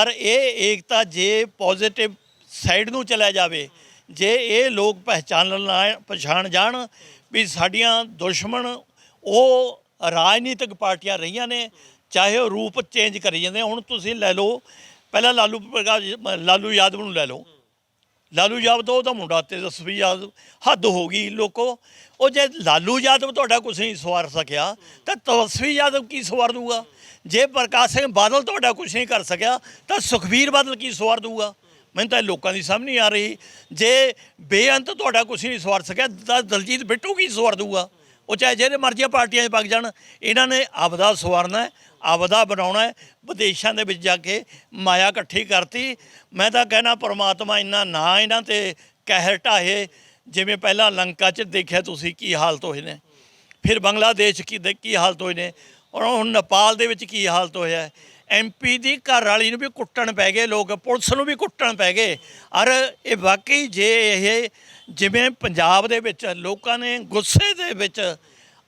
ਔਰ ਇਹ ਏਕਤਾ ਜੇ ਪੋਜ਼ਿਟਿਵ ਸਾਈਡ ਨੂੰ ਚਲਾ ਜਾਵੇ, ਜੇ ਇਹ ਲੋਕ ਪਹਿਚਾਨ ਲਾ- ਪਛਾਣ ਜਾਣ ਵੀ ਸਾਡੀਆਂ ਦੁਸ਼ਮਣ ਉਹ ਰਾਜਨੀਤਿਕ ਪਾਰਟੀਆਂ ਰਹੀਆਂ ਨੇ, ਚਾਹੇ ਉਹ ਰੂਪ ਚੇਂਜ ਕਰੀ ਜਾਂਦੇ ਹੁਣ ਤੁਸੀਂ ਲੈ ਲਓ, ਪਹਿਲਾਂ ਲਾਲੂ ਪ੍ਰਕਾਸ਼, ਲਾਲੂ ਯਾਦਵ ਨੂੰ ਲੈ ਲਓ। ਲਾਲੂ ਯਾਦਵ ਉਹਦਾ ਮੁੰਡਾ ਤੇਜਸਵੀ ਯਾਦਵ ਹੱਦ ਹੋ ਗਈ ਲੋਕੋ। ਉਹ ਜੇ ਲਾਲੂ ਯਾਦਵ ਤੁਹਾਡਾ ਕੁਝ ਨਹੀਂ ਸਵਾਰ ਸਕਿਆ, ਤਾਂ ਤੇਜਸਵੀ ਯਾਦਵ ਕੀ ਸਵਾਰ ਦੂਗਾ ਜੇ ਪ੍ਰਕਾਸ਼ ਸਿੰਘ ਬਾਦਲ ਤੁਹਾਡਾ ਕੁਝ ਨਹੀਂ ਕਰ ਸਕਿਆ, ਤਾਂ ਸੁਖਬੀਰ ਬਾਦਲ ਕੀ ਸਵਾਰ ਦੂਗਾ ਮੈਨੂੰ ਤਾਂ ਇਹ ਲੋਕਾਂ ਦੀ ਸਮਝ ਨਹੀਂ ਆ ਰਹੀ। ਜੇ ਬੇਅੰਤ ਤੁਹਾਡਾ ਕੁਝ ਨਹੀਂ ਸਵਾਰ ਸਕਿਆ, ਤਾਂ ਦਲਜੀਤ ਬਿੱਟੂ ਕੀ ਸਵਾਰ ਦੂਗਾ ਉਹ ਚਾਹੇ ਜਿਹੜੇ ਮਰਜ਼ੀ ਪਾਰਟੀਆਂ 'ਚ ਪੱਕ ਜਾਣ, ਇਹਨਾਂ ਨੇ ਆਪਦਾ ਸਵਾਰਨਾ ਆਪਦਾ ਬਣਾਉਣਾ ਵਿਦੇਸ਼ਾਂ ਦੇ ਵਿੱਚ ਜਾ ਕੇ ਮਾਇਆ ਇਕੱਠੀ ਕਰਤੀ। ਮੈਂ ਤਾਂ ਕਹਿਣਾ ਪਰਮਾਤਮਾ ਇੰਨਾ ਨਾ ਇਹਨਾਂ ਤੇ ਕਹਿਰ ਢਾਹੇ, ਜਿਵੇਂ ਪਹਿਲਾਂ ਲੰਕਾ 'ਚ ਦੇਖਿਆ ਤੁਸੀਂ ਕੀ ਹਾਲਤ ਹੋਏ ਨੇ। ਫਿਰ ਬੰਗਲਾਦੇਸ਼ ਕੀ ਦੇ ਕੀ ਹਾਲਤ ਹੋਏ ਨੇ। ਔਰ ਹੁਣ ਨੇਪਾਲ ਦੇ ਵਿੱਚ ਕੀ ਹਾਲਤ ਹੋਇਆ ਐਮਪੀ ਦੀ ਘਰ ਵਾਲੀ ਨੂੰ ਵੀ ਕੁੱਟਣ ਪੈ ਗਏ, ਲੋਕ ਪੁਲਿਸ ਨੂੰ ਵੀ ਕੁੱਟਣ ਪੈ ਗਏ। ਔਰ ਇਹ ਵਾਕਈ ਜੇ ਇਹ ਜਿਵੇਂ ਪੰਜਾਬ ਦੇ ਵਿੱਚ ਲੋਕਾਂ ਨੇ ਗੁੱਸੇ ਦੇ ਵਿੱਚ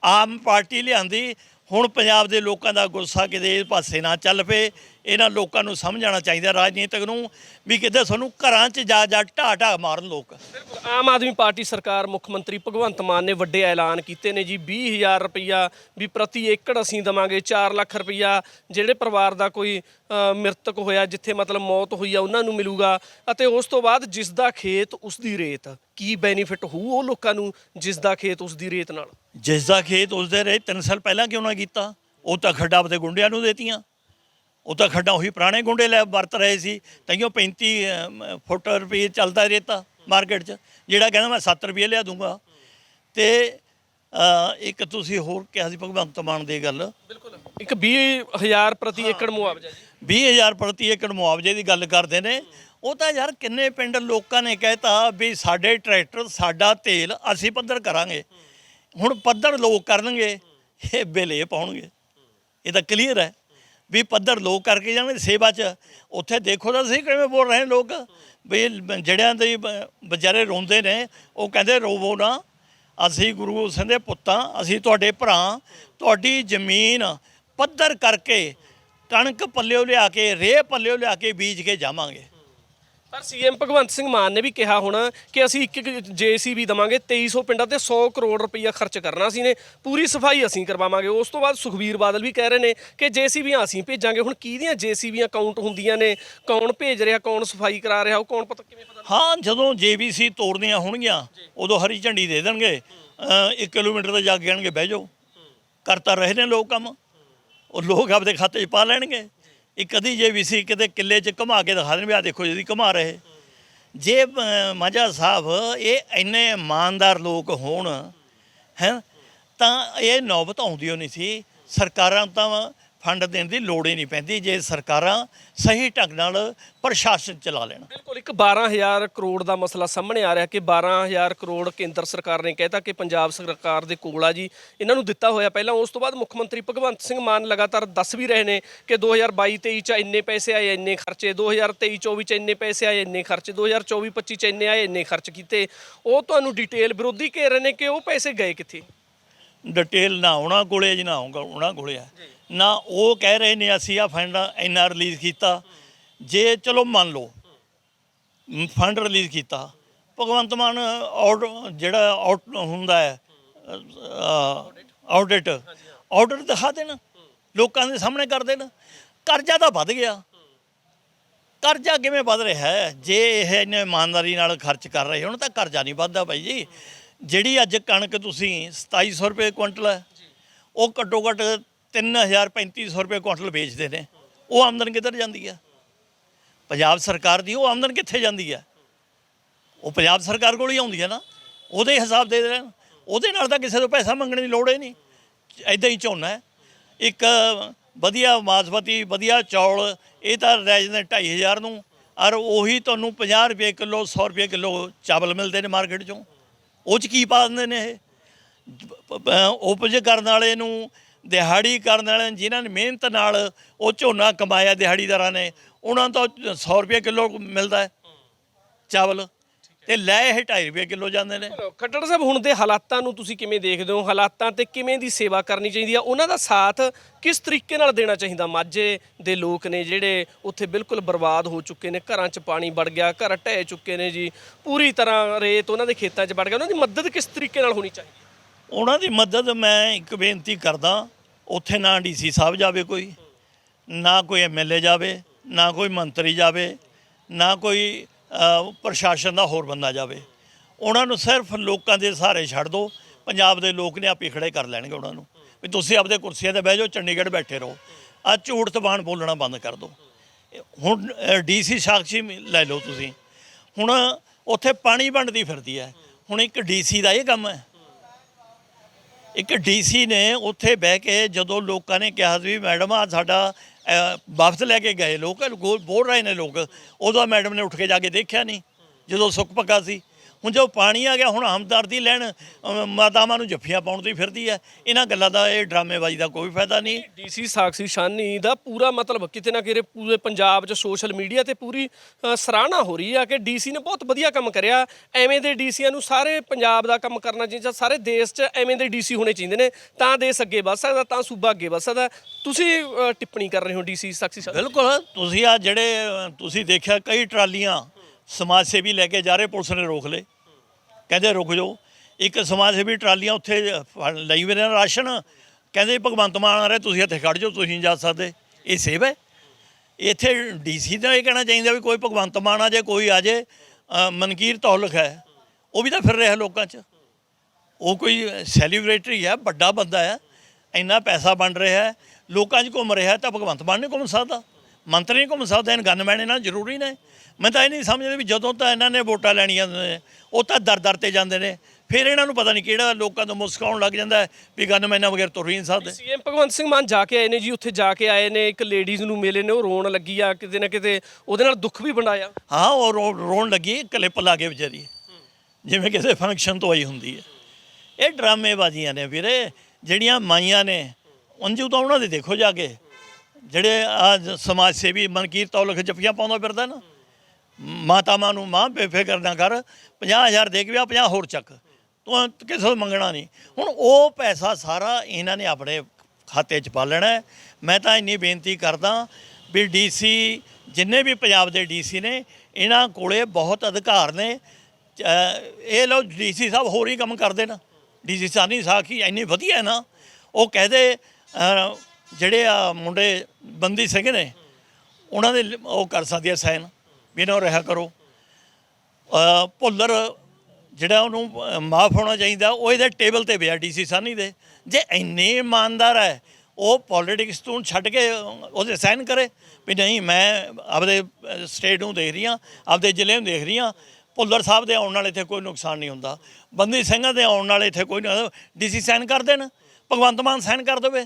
ਆਮ ਪਾਰਟੀ ਲਿਆਂਦੀ, ਹੁਣ ਪੰਜਾਬ ਦੇ ਲੋਕਾਂ ਦਾ ਗੁੱਸਾ ਕਿਤੇ ਇਸ ਪਾਸੇ ਨਾ ਚੱਲ ਪਏ। ਇਹਨਾਂ ਲੋਕਾਂ ਨੂੰ ਸਮਝਾਉਣਾ ਚਾਹੀਦਾ ਰਾਜਨੀਤਿਕ ਨੂੰ ਵੀ ਕਿਤੇ ਤੁਹਾਨੂੰ ਘਰਾਂ 'ਚ ਜਾ ਜਾ ਢਾ ਢਾ ਮਾਰਨ ਲੋਕ। ਆਮ ਆਦਮੀ ਪਾਰਟੀ ਸਰਕਾਰ ਮੁੱਖ ਮੰਤਰੀ ਭਗਵੰਤ ਮਾਨ ਨੇ ਵੱਡੇ ਐਲਾਨ ਕੀਤੇ ਨੇ ਜੀ 20000 ਰੁਪਈਆ ਵੀ ਪ੍ਰਤੀ ਏਕੜ ਅਸੀਂ ਦਵਾਂਗੇ 4 ਲੱਖ ਰੁਪਈਆ ਜਿਹੜੇ ਪਰਿਵਾਰ ਦਾ ਕੋਈ ਮ੍ਰਿਤਕ ਹੋਇਆ ਜਿੱਥੇ ਮਤਲਬ ਮੌਤ ਹੋਈ ਆ ਉਹਨਾਂ ਨੂੰ ਮਿਲੂਗਾ ਅਤੇ ਉਸ ਤੋਂ ਬਾਅਦ ਜਿਸ ਦਾ ਖੇਤ ਉਸ ਦੀ ਰੇਤ ਕੀ ਬੈਨੀਫਿਟ ਹੋਊ ਉਹ ਲੋਕਾਂ ਨੂੰ ਜਿਸ ਦਾ ਖੇਤ ਉਸ ਦੀ ਰੇਤ ਨਾਲ? ਜਿਸ ਦਾ ਖੇਤ ਉਸਦੇ ਰਹੇ 3 ਸਾਲ ਪਹਿਲਾਂ ਕਿਉਂ ਨਾ ਕੀਤਾ? ਉਹ ਤਾਂ ਖੱਡਾ ਆਪਦੇ ਗੁੰਡਿਆਂ ਨੂੰ ਦੇਤੀਆਂ। ਉਹ ਤਾਂ ਖੱਡਾ ਉਹੀ ਪੁਰਾਣੇ ਗੁੰਡੇ ਲੈ ਵਰਤ ਰਹੇ ਸੀ ਤਈਓ 35 ਅਮ, ਫੁੱਟ ਰੁਪਏ ਚੱਲਦਾ ਰੇਤਾ ਮਾਰਕੀਟ 'ਚ ਜਿਹੜਾ ਕਹਿੰਦਾ ਮੈਂ 7 ਰੁਪਏ ਲਿਆ ਦੂੰਗਾ। ਤੇ ਇੱਕ ਤੁਸੀਂ ਹੋਰ ਕਿਹਾ ਸੀ ਭਗਵੰਤ ਮਾਨ ਦੀ ਗੱਲ। ਬਿਲਕੁਲ। ਇੱਕ 20000 ਪ੍ਰਤੀ ਏਕੜ ਮੁਆਵਜ਼ਾ ਜੀ। 20000 ਪ੍ਰਤੀ ਏਕੜ ਮੁਆਵਜ਼ੇ ਦੀ ਗੱਲ ਕਰਦੇ ਨੇ। ਉਹ ਤਾਂ ਯਾਰ ਕਿੰਨੇ ਪਿੰਡ ਲੋਕਾਂ ਨੇ ਕਹਿਤਾ ਵੀ ਸਾਡੇ ਟਰੈਕਟਰ ਸਾਡਾ ਤੇਲ ਅਸੀਂ ਪੱਧਰ ਕਰਾਂਗੇ। ਹੁਣ ਪੱਧਰ ਲੋਕ ਕਰਨਗੇ ਇਹ ਬਿੱਲ ਪਾਉਣਗੇ। ਇਹ ਤਾਂ ਕਲੀਅਰ ਹੈ। ਵੀ ਪੱਧਰ ਲੋਕ ਕਰਕੇ ਜਾਣਗੇ ਸੇਵਾ 'ਚ। ਉੱਥੇ ਦੇਖੋ ਤਾਂ ਸਹੀ ਕਿਵੇਂ ਬੋਲ ਰਹੇ ਨੇ ਲੋਕ। ਵੀ ਜਿਹੜਿਆਂ ਦੇ ਵਿਚਾਰੇ ਰੋਂਦੇ ਨੇ, ਉਹ ਕਹਿੰਦੇ ਰੋਵੋ ਨਾ। ਅਸੀਂ ਗੁਰੂ ਸਿੰਘ ਦੇ ਪੁੱਤਾਂ, ਅਸੀਂ ਤੁਹਾਡੇ ਭਰਾ, ਤੁਹਾਡੀ ਜ਼ਮੀਨ ਪੱਧਰ ਕਰਕੇ ਕਣਕ ਪੱਲਿਓ ਲਿਆ ਕੇ, ਰੇਹ ਪੱਲਿਓ ਲਿਆ ਕੇ ਬੀਜ ਕੇ ਜਾਵਾਂਗੇ। ਪਰ ਸੀਐਮ ਭਗਵੰਤ ਸਿੰਘ ਮਾਨ ਨੇ ਵੀ ਕਿਹਾ ਹੁਣ ਕਿ ਅਸੀਂ ਇੱਕ ਇੱਕ ਜੇਸੀਬੀ ਦਵਾਂਗੇ 2300 ਪਿੰਡਾਂ ਤੇ 100 ਕਰੋੜ ਰੁਪਈਆ ਖਰਚ ਕਰਨਾ ਸੀ ਨੇ। ਪੂਰੀ ਸਫ਼ਾਈ ਅਸੀਂ ਕਰਵਾਵਾਂਗੇ। ਉਸ ਤੋਂ ਬਾਅਦ ਸੁਖਬੀਰ ਬਾਦਲ ਵੀ ਕਹਿ ਰਹੇ ਨੇ ਕਿ ਜੇਸੀਬੀਆਂ ਅਸੀਂ ਭੇਜਾਂਗੇ। ਹੁਣ ਕਿਹਦੀਆਂ ਜੇਸੀਬੀਆਂ ਕਾਊਂਟ ਹੁੰਦੀਆਂ ਨੇ? ਕੌਣ ਭੇਜ ਰਿਹਾ ਕੌਣ ਸਫ਼ਾਈ ਕਰਾ ਰਿਹਾ ਉਹ ਕੌਣ ਪਤਾ ਕਿਵੇਂ ਪਤਾ ਹਾਂ ਜਦੋਂ ਜੀਬੀਸੀ ਤੋੜਨੀਆਂ ਹੋਣਗੀਆਂ ਉਦੋਂ ਹਰੀ ਝੰਡੀ ਦੇ ਦੇਣਗੇ। 1 ਕਿਲੋਮੀਟਰ ਤੇ ਜਾ ਕੇ ਕਹਿਣਗੇ ਬਹਿ ਜਾਓ। ਕਰਤਾ ਰਹੇ ਨੇ ਲੋਕ ਕੰਮ। ਉਹ ਲੋਕ ਆਪਦੇ ਖਾਤੇ 'ਚ ਪਾ ਲੈਣਗੇ। ਇਹ ਕਦੀ ਜੇ ਵੀ ਸੀ, ਕਿਤੇ ਕਿੱਲੇ 'ਚ ਘੁਮਾ ਕੇ ਦਿਖਾ ਦੇਣ ਵੀ ਆ ਦੇਖੋ ਜਿਹਦੀ ਘੁਮਾ ਰਹੇ। ਜੇ ਮਾਝਾ ਸਾਹਿਬ, ਇਹ ਇੰਨੇ ਇਮਾਨਦਾਰ ਲੋਕ ਹੋਣ, ਹੈ, ਤਾਂ ਇਹ ਨੌਬਤ ਆਉਂਦੀ ਓ ਨਹੀਂ ਸੀ। ਸਰਕਾਰਾਂ ਤਾਂ ਫੰਡ ਦੇਣ ਦੀ ਲੋੜ ਹੀ ਨਹੀਂ ਪੈਂਦੀ ਜੇ ਸਰਕਾਰਾਂ ਸਹੀ ਢੰਗ ਨਾਲ ਪ੍ਰਸ਼ਾਸਨ ਚਲਾ ਲੈਣ। ਬਿਲਕੁਲ ਇੱਕ 12000 ਕਰੋੜ ਦਾ ਮਸਲਾ ਸਾਹਮਣੇ ਆ ਰਿਹਾ ਕਿ 12000 ਕਰੋੜ ਕੇਂਦਰ ਸਰਕਾਰ ਨੇ ਕਹਿਤਾ ਕਿ ਪੰਜਾਬ ਸਰਕਾਰ ਦੇ ਕੋਲ ਆ ਜੀ। ਇਹਨਾਂ ਨੂੰ ਦਿੱਤਾ ਹੋਇਆ ਪਹਿਲਾਂ ਉਸ ਤੋਂ ਬਾਅਦ ਮੁੱਖ ਮੰਤਰੀ ਭਗਵੰਤ ਸਿੰਘ ਮਾਨ ਲਗਾਤਾਰ ਦੱਸ ਵੀ ਰਹੇ ਨੇ ਕਿ 2022-23 ਚ ਇੰਨੇ ਪੈਸੇ ਆਏ ਇੰਨੇ ਖਰਚੇ 2023-24 ਚ ਇੰਨੇ ਪੈਸੇ ਆਏ ਇੰਨੇ ਖਰਚੇ 2024-25 ਚ ਇੰਨੇ ਆਏ ਇੰਨੇ ਖਰਚ ਕੀਤੇ। ਉਹ ਤੁਹਾਨੂੰ ਡਿਟੇਲ ਵਿਰੋਧੀ ਘੇਰ ਰਹੇ ਨੇ ਕਿ ਉਹ ਪੈਸੇ ਗਏ ਕਿੱਥੇ? ਡਿਟੇਲ ਨਾ ਉਹਨਾਂ ਕੋਲੇ ਜੀ ਨਾ ਉਹਨਾਂ ਕੋਲੇ ਆ। ਨਾ ਉਹ ਕਹਿ ਰਹੇ ਨੇ ਅਸੀਂ ਆ ਫੰਡ ਇੰਨਾ ਰਿਲੀਜ਼ ਕੀਤਾ। ਜੇ ਚਲੋ ਮੰਨ ਲਓ ਫੰਡ ਰਿਲੀਜ਼ ਕੀਤਾ। ਭਗਵੰਤ ਮਾਨ ਆਰਡਰ ਜਿਹੜਾ ਆਊਟ ਹੁੰਦਾ ਹੈ ਆਡਿਟ ਆਰਡਰ ਦਿਖਾ ਦੇਣ, ਲੋਕਾਂ ਦੇ ਸਾਹਮਣੇ ਕਰ ਦੇਣ। ਕਰਜ਼ਾ ਤਾਂ ਵੱਧ ਗਿਆ। ਕਰਜ਼ਾ ਕਿਵੇਂ ਵੱਧ ਰਿਹਾ ਹੈ? ਜੇ ਇਹ ਇੰਨੇ ਇਮਾਨਦਾਰੀ ਨਾਲ ਖਰਚ ਕਰ ਰਹੇ ਹੋਣ ਤਾਂ ਕਰਜ਼ਾ ਨਹੀਂ ਵੱਧਦਾ ਭਾਈ ਜੀ। ਜਿਹੜੀ ਅੱਜ ਕਣਕ ਤੁਸੀਂ 2700 ਰੁਪਏ ਕੁਇੰਟਲ ਹੈ, ਉਹ ਘੱਟੋ ਘੱਟ 3000 3500 ਰੁਪਏ ਕੁਇੰਟਲ ਵੇਚਦੇ ਨੇ। ਉਹ ਆਮਦਨ ਕਿੱਧਰ ਜਾਂਦੀ ਹੈ ਪੰਜਾਬ ਸਰਕਾਰ ਦੀ ਉਹ ਆਮਦਨ ਕਿੱਥੇ ਜਾਂਦੀ ਹੈ ਉਹ ਪੰਜਾਬ ਸਰਕਾਰ ਕੋਲ ਹੀ ਆਉਂਦੀ ਹੈ ਨਾ। ਉਹਦੇ ਹਿਸਾਬ ਦੇ ਦੇਣ। ਉਹਦੇ ਨਾਲ ਤਾਂ ਕਿਸੇ ਤੋਂ ਪੈਸਾ ਮੰਗਣ ਦੀ ਲੋੜ ਹੀ ਨਹੀਂ। ਐਦਾਂ ਹੀ ਝੋਨਾ ਹੈ। ਇੱਕ ਵਧੀਆ ਬਾਸਮਤੀ, ਵਧੀਆ ਚੌਲ, ਇਹ ਤਾਂ ਰਹਿ ਜਾਂਦੇ 2500 ਨੂੰ। ਔਰ ਉਹੀ ਤੁਹਾਨੂੰ 50 ਰੁਪਏ ਕਿਲੋ 100 ਰੁਪਏ ਕਿਲੋ ਚਾਵਲ ਮਿਲਦੇ ਨੇ ਮਾਰਕੀਟ ਚੋਂ। ਉਹ ਚ ਕੀ ਪਾ ਦਿੰਦੇ ਨੇ ਇਹ? ਉਪਜ ਕਰਨ ਵਾਲੇ ਨੂੰ ਦਿਹਾੜੀ ਕਰਨ ਵਾਲੇ ਨੂੰ, ਜਿਨ੍ਹਾਂ ਨੇ ਮਿਹਨਤ ਨਾਲ ਉਹ ਝੋਨਾ ਕਮਾਇਆ ਦਿਹਾੜੀਦਾਰਾਂ ਨੇ ਉਹਨਾਂ ਤੋਂ 100 ਰੁਪਏ ਕਿਲੋ ਮਿਲਦਾ ਹੈ ਚਾਵਲ ਤੇ ਲੈ ਇਹ 2.5 ਰੁਪਏ ਕਿਲੋ ਜਾਂਦੇ ਨੇ। ਖੱਟੜ ਸਾਹਿਬ ਹੁਣ ਦੇ ਹਾਲਾਤਾਂ ਨੂੰ ਤੁਸੀਂ ਕਿਵੇਂ ਦੇਖਦੇ ਹੋ? ਹਾਲਾਤਾਂ ਤੇ ਕਿਵੇਂ ਦੀ ਸੇਵਾ ਕਰਨੀ ਚਾਹੀਦੀ ਆ? ਉਹਨਾਂ ਦਾ ਸਾਥ ਕਿਸ ਤਰੀਕੇ ਨਾਲ ਦੇਣਾ ਚਾਹੀਦਾ? ਮਾਝੇ ਦੇ ਲੋਕ ਨੇ ਜਿਹੜੇ ਉੱਥੇ ਬਿਲਕੁਲ ਬਰਬਾਦ ਹੋ ਚੁੱਕੇ ਨੇ ਘਰਾਂ 'ਚ ਪਾਣੀ ਵੜ ਗਿਆ ਘਰ ਢਹਿ ਚੁੱਕੇ ਨੇ ਜੀ। ਪੂਰੀ ਤਰ੍ਹਾਂ ਰੇਤ ਉਹਨਾਂ ਦੇ ਖੇਤਾਂ 'ਚ ਵੜ ਗਿਆ। ਉਹਨਾਂ ਦੀ ਮਦਦ ਕਿਸ ਤਰੀਕੇ ਨਾਲ ਹੋਣੀ ਚਾਹੀਦੀ? ਉਹਨਾਂ ਦੀ ਮਦਦ ਮੈਂ ਇੱਕ ਬੇਨਤੀ ਕਰਦਾ ਉੱਥੇ ਨਾ ਡੀਸੀ ਸਾਹਿਬ ਜਾਵੇ ਕੋਈ, ਨਾ ਕੋਈ ਐਮਐਲਏ ਜਾਵੇ, ਨਾ ਕੋਈ ਮੰਤਰੀ ਜਾਵੇ, ਨਾ ਕੋਈ ਪ੍ਰਸ਼ਾਸਨ ਦਾ ਹੋਰ ਬੰਦਾ ਜਾਵੇ। ਉਹਨਾਂ ਨੂੰ ਸਿਰਫ ਲੋਕਾਂ ਦੇ ਸਹਾਰੇ ਛੱਡ ਦਿਓ ਪੰਜਾਬ ਦੇ ਲੋਕ ਨੇ ਆਪੇ ਖੜੇ ਕਰ ਲੈਣਗੇ ਉਹਨਾਂ ਨੂੰ। ਵੀ ਤੁਸੀਂ ਆਪਦੇ ਕੁਰਸੀਆਂ ਤੇ ਬਹਿ ਜਾਓ, ਚੰਡੀਗੜ੍ਹ ਬੈਠੇ ਰਹੋ। ਆ ਝੂਠ ਤਬਾਨ ਬੋਲਣਾ ਬੰਦ ਕਰ ਦਿਓ ਹੁਣ ਡੀਸੀ ਸਾਖੀ ਲੈ ਲਓ ਤੁਸੀਂ। ਹੁਣ ਉੱਥੇ ਪਾਣੀ ਵੰਡਦੀ ਫਿਰਦੀ ਹੈ। ਹੁਣ ਇੱਕ ਡੀਸੀ ਦਾ ਇਹ ਕੰਮ ਹੈ। ਇੱਕ ਡੀਸੀ ਨੇ ਉੱਥੇ ਬਹਿ ਕੇ ਜਦੋਂ ਲੋਕਾਂ ਨੇ ਕਿਹਾ ਸੀ ਵੀ ਮੈਡਮ ਆ ਸਾਡਾ ਅਹ, ਵਾਪਸ ਲੈ ਕੇ ਗਏ ਲੋਕ ਗੋ- ਬੋਲ ਰਹੇ ਨੇ ਲੋਕ। ਉਦੋਂ ਮੈਡਮ ਨੇ ਉੱਠ ਕੇ ਜਾ ਕੇ ਦੇਖਿਆ ਨਹੀਂ ਜਦੋਂ ਸੁੱਕ ਪੱਕਾ ਸੀ। ਹੁਣ ਜੋ ਪਾਣੀ ਆ ਗਿਆ ਹੁਣ ਹਮਦਰਦੀ ਲੈਣ ਮਾਤਾਵਾਂ ਨੂੰ ਜੱਫੀਆਂ ਪਾਉਣ ਦੀ ਫਿਰਦੀ ਹੈ। ਇਹਨਾਂ ਗੱਲਾਂ ਦਾ ਇਹ ਡਰਾਮੇਬਾਜ਼ੀ ਦਾ ਕੋਈ ਫਾਇਦਾ ਨਹੀਂ। ਡੀਸੀ ਸਾਕਸ਼ੀ ਸ਼ਾਨੀ ਦਾ ਪੂਰਾ ਮਤਲਬ ਕਿਤੇ ਨਾ ਕਿਤੇ ਪੂਰੇ ਪੰਜਾਬ 'ਚ ਸੋਸ਼ਲ ਮੀਡੀਆ ਤੇ ਪੂਰੀ ਅ, ਸਰਾਹਨਾ ਹੋ ਰਹੀ ਆ ਕਿ ਡੀਸੀ ਨੇ ਬਹੁਤ ਵਧੀਆ ਕੰਮ ਕਰਿਆ। ਐਵੇਂ ਦੇ ਡੀਸੀਆਂ ਨੂੰ ਸਾਰੇ ਪੰਜਾਬ ਦਾ ਕੰਮ ਕਰਨਾ ਚਾਹੀਦਾ ਸਾਰੇ ਦੇਸ਼ 'ਚ ਐਵੇਂ ਦੇ ਡੀਸੀ ਹੋਣੇ ਚਾਹੀਦੇ ਨੇ। ਤਾਂ ਦੇਸ਼ ਅੱਗੇ ਵੱਧ ਸਕਦਾ ਤਾਂ ਸੂਬਾ ਅੱਗੇ ਵੱਧ ਸਕਦਾ। ਤੁਸੀਂ ਅ, ਟਿੱਪਣੀ ਕਰ ਰਹੇ ਹੋ ਡੀਸੀ ਸਾਕਸ਼ੀ ਸ਼ਾਨੀ? ਬਿਲਕੁਲ ਤੁਸੀਂ ਆ ਜਿਹੜੇ ਤੁਸੀਂ ਦੇਖਿਆ ਕਈ ਟਰਾਲੀਆਂ ਸਮਾਜ ਸੇਵੀ ਲੈ ਕੇ ਜਾ ਰਹੇ ਪੁਲਿਸ ਨੇ ਰੋਕ ਲਏ। ਕਹਿੰਦੇ ਰੁਕ ਜਾਓ। ਇੱਕ ਸਮਾਜ ਸੇਵੀ ਟਰਾਲੀਆਂ ਉੱਥੇ ਫੜ ਲਈ ਵੀ ਨੇ ਰਾਸ਼ਨ। ਕਹਿੰਦੇ ਭਗਵੰਤ ਮਾਨ ਆ ਰਿਹਾ, ਤੁਸੀਂ ਇੱਥੇ ਖੜ ਜਾਓ, ਤੁਸੀਂ ਨਹੀਂ ਜਾ ਸਕਦੇ। ਇਹ ਸੇਵ ਹੈ। ਇੱਥੇ ਡੀਸੀ ਦਾ ਇਹ ਕਹਿਣਾ ਚਾਹੀਦਾ ਵੀ ਕੋਈ ਭਗਵੰਤ ਮਾਨ ਆ ਜੇ, ਕੋਈ ਆ ਜੇ ਮਨਕੀਰ ਤੌਲਖ ਹੈ। ਉਹ ਵੀ ਤਾਂ ਫਿਰ ਰਿਹਾ ਲੋਕਾਂ 'ਚ। ਉਹ ਕੋਈ ਸੈਲੀਬ੍ਰਿਟੀ ਹੈ, ਵੱਡਾ ਬੰਦਾ ਹੈ। ਇੰਨਾ ਪੈਸਾ ਬਣ ਰਿਹਾ ਲੋਕਾਂ 'ਚ ਘੁੰਮ ਰਿਹਾ ਤਾਂ ਭਗਵੰਤ ਮਾਨ ਨਹੀਂ ਘੁੰਮ ਸਕਦਾ। ਮੰਤਰੀ ਨਹੀਂ ਘੁੰਮ ਸਕਦਾ ਇਹਨਾਂ ਗਨਮੈਨ ਇਹਨਾਂ ਜ਼ਰੂਰੀ ਨੇ। ਮੈਂ ਤਾਂ ਇਹ ਨਹੀਂ ਸਮਝਦਾ ਵੀ ਜਦੋਂ ਤਾਂ ਇਹਨਾਂ ਨੇ ਵੋਟਾਂ ਲੈਣੀਆਂ ਨੇ ਉਹ ਤਾਂ ਦਰ ਦਰ ਤੇ ਜਾਂਦੇ ਨੇ। ਫਿਰ ਇਹਨਾਂ ਨੂੰ ਪਤਾ ਨਹੀਂ ਕਿਹੜਾ ਲੋਕਾਂ ਤੋਂ ਮੁਸਕਾਉਣ ਲੱਗ ਜਾਂਦਾ ਹੈ ਵੀ ਗਨਮੈਨਾਂ ਬਗੈਰ ਤੁਰ ਹੀ ਨਹੀਂ ਸਕਦੇ। ਸੀਐਮ ਭਗਵੰਤ ਸਿੰਘ ਮਾਨ ਜਾ ਕੇ ਆਏ ਨੇ ਜੀ ਉੱਥੇ ਜਾ ਕੇ ਆਏ ਨੇ ਇੱਕ ਲੇਡੀਜ਼ ਨੂੰ ਮਿਲੇ ਨੇ ਉਹ ਰੋਣ ਲੱਗੀ ਆ ਕਿਤੇ ਨਾ ਕਿਤੇ ਉਹਦੇ ਨਾਲ ਦੁੱਖ ਵੀ ਵੰਡਾਇਆ ਹਾਂ ਉਹ ਰੋ- ਰੋਣ ਲੱਗੀ ਕਲਿੱਪ ਲਾ ਕੇ ਵਿਚਾਰੀ। ਜਿਵੇਂ ਕਿਸੇ ਫੰਕਸ਼ਨ ਤੋਂ ਆਈ ਹੁੰਦੀ ਹੈ। ਇਹ ਡਰਾਮੇਬਾਜ਼ੀਆਂ ਨੇ ਵੀਰੇ ਜਿਹੜੀਆਂ ਮਾਈਆਂ ਨੇ ਉਂਝੂ ਤਾਂ ਉਹਨਾਂ ਦੇ ਦੇਖੋ ਜਾ ਕੇ। ਜਿਹੜੇ ਆ ਸਮਾਜ ਸੇਵੀ ਮਨਕੀਰ ਤੌਲਖ ਜੱਫੀਆਂ ਪਾਉਂਦਾ ਫਿਰਦਾ ਨਾ, ਮਾਤਾਵਾਂ ਨੂੰ ਮਾਂ ਬੇਫਿਕਰ ਨਾ ਕਰ 50000 ਦੇ ਕੇ ਵੀ ਆ 50 ਹੋਰ ਚੱਕ। ਤੂੰ ਕਿਸੇ ਤੋਂ ਮੰਗਣਾ ਨਹੀਂ। ਹੁਣ ਉਹ ਪੈਸਾ ਸਾਰਾ ਇਹਨਾਂ ਨੇ ਆਪਣੇ ਖਾਤੇ 'ਚ ਪਾ ਲੈਣਾ ਮੈਂ ਤਾਂ ਇੰਨੀ ਬੇਨਤੀ ਕਰਦਾ ਵੀ ਡੀਸੀ ਜਿੰਨੇ ਵੀ ਪੰਜਾਬ ਦੇ ਡੀਸੀ ਨੇ, ਇਹਨਾਂ ਕੋਲੇ ਬਹੁਤ ਅਧਿਕਾਰ ਨੇ। ਅਹ ਇਹ ਲੋ ਡੀਸੀ ਸਾਹਿਬ ਹੋਰ ਹੀ ਕੰਮ ਕਰਦੇ ਨਾ। ਡੀਸੀ ਨਹੀਂ ਸਾਖੀ ਇੰਨੀ ਵਧੀਆ ਨਾ, ਉਹ ਕਹਦੇ ਜਿਹੜੇ ਆ ਮੁੰਡੇ ਬੰਦੀ ਸਿੰਘ ਨੇ ਉਹਨਾਂ ਦੇ ਲ- ਉਹ ਕਰ ਸਕਦੀ ਹੈ ਸਾਈਨ ਵੀ ਇਹਨਾਂ ਨੂੰ ਰਿਹਾ ਕਰੋ। ਅਹ, ਭੁੱਲਰ ਜਿਹੜਾ ਉਹਨੂੰ ਮਾਫ ਹੋਣਾ ਚਾਹੀਦਾ ਉਹ ਇਹਦੇ ਟੇਬਲ ਤੇ ਪਿਆ ਡੀਸੀ ਸਾਨੀ ਦੇ। ਜੇ ਇੰਨੇ ਇਮਾਨਦਾਰ ਹੈ ਉਹ ਪੋਲਿਟਿਕਸ ਤੋਂ ਛੱਡ ਕੇ ਉਹਦੇ ਸਾਈਨ ਕਰੇ ਵੀ ਨਹੀਂ ਮੈਂ ਆਪਦੇ ਸਟੇਟ ਨੂੰ ਦੇਖ ਰਹੀ ਹਾਂ ਆਪਦੇ ਜ਼ਿਲ੍ਹੇ ਨੂੰ ਦੇਖ ਰਹੀ ਹਾਂ ਭੁੱਲਰ ਸਾਹਿਬ ਦੇ ਆਉਣ ਨਾਲ ਇੱਥੇ ਕੋਈ ਨੁਕਸਾਨ ਨਹੀਂ ਹੁੰਦਾ। ਬੰਦੀ ਸਿੰਘਾਂ ਦੇ ਆਉਣ ਨਾਲ ਇੱਥੇ ਕੋਈ ਨਹੀਂ ਡੀਸੀ ਸਾਈਨ ਕਰ ਦੇਣ ਭਗਵੰਤ ਮਾਨ ਸਾਈਨ ਕਰ ਦੇਵੇ।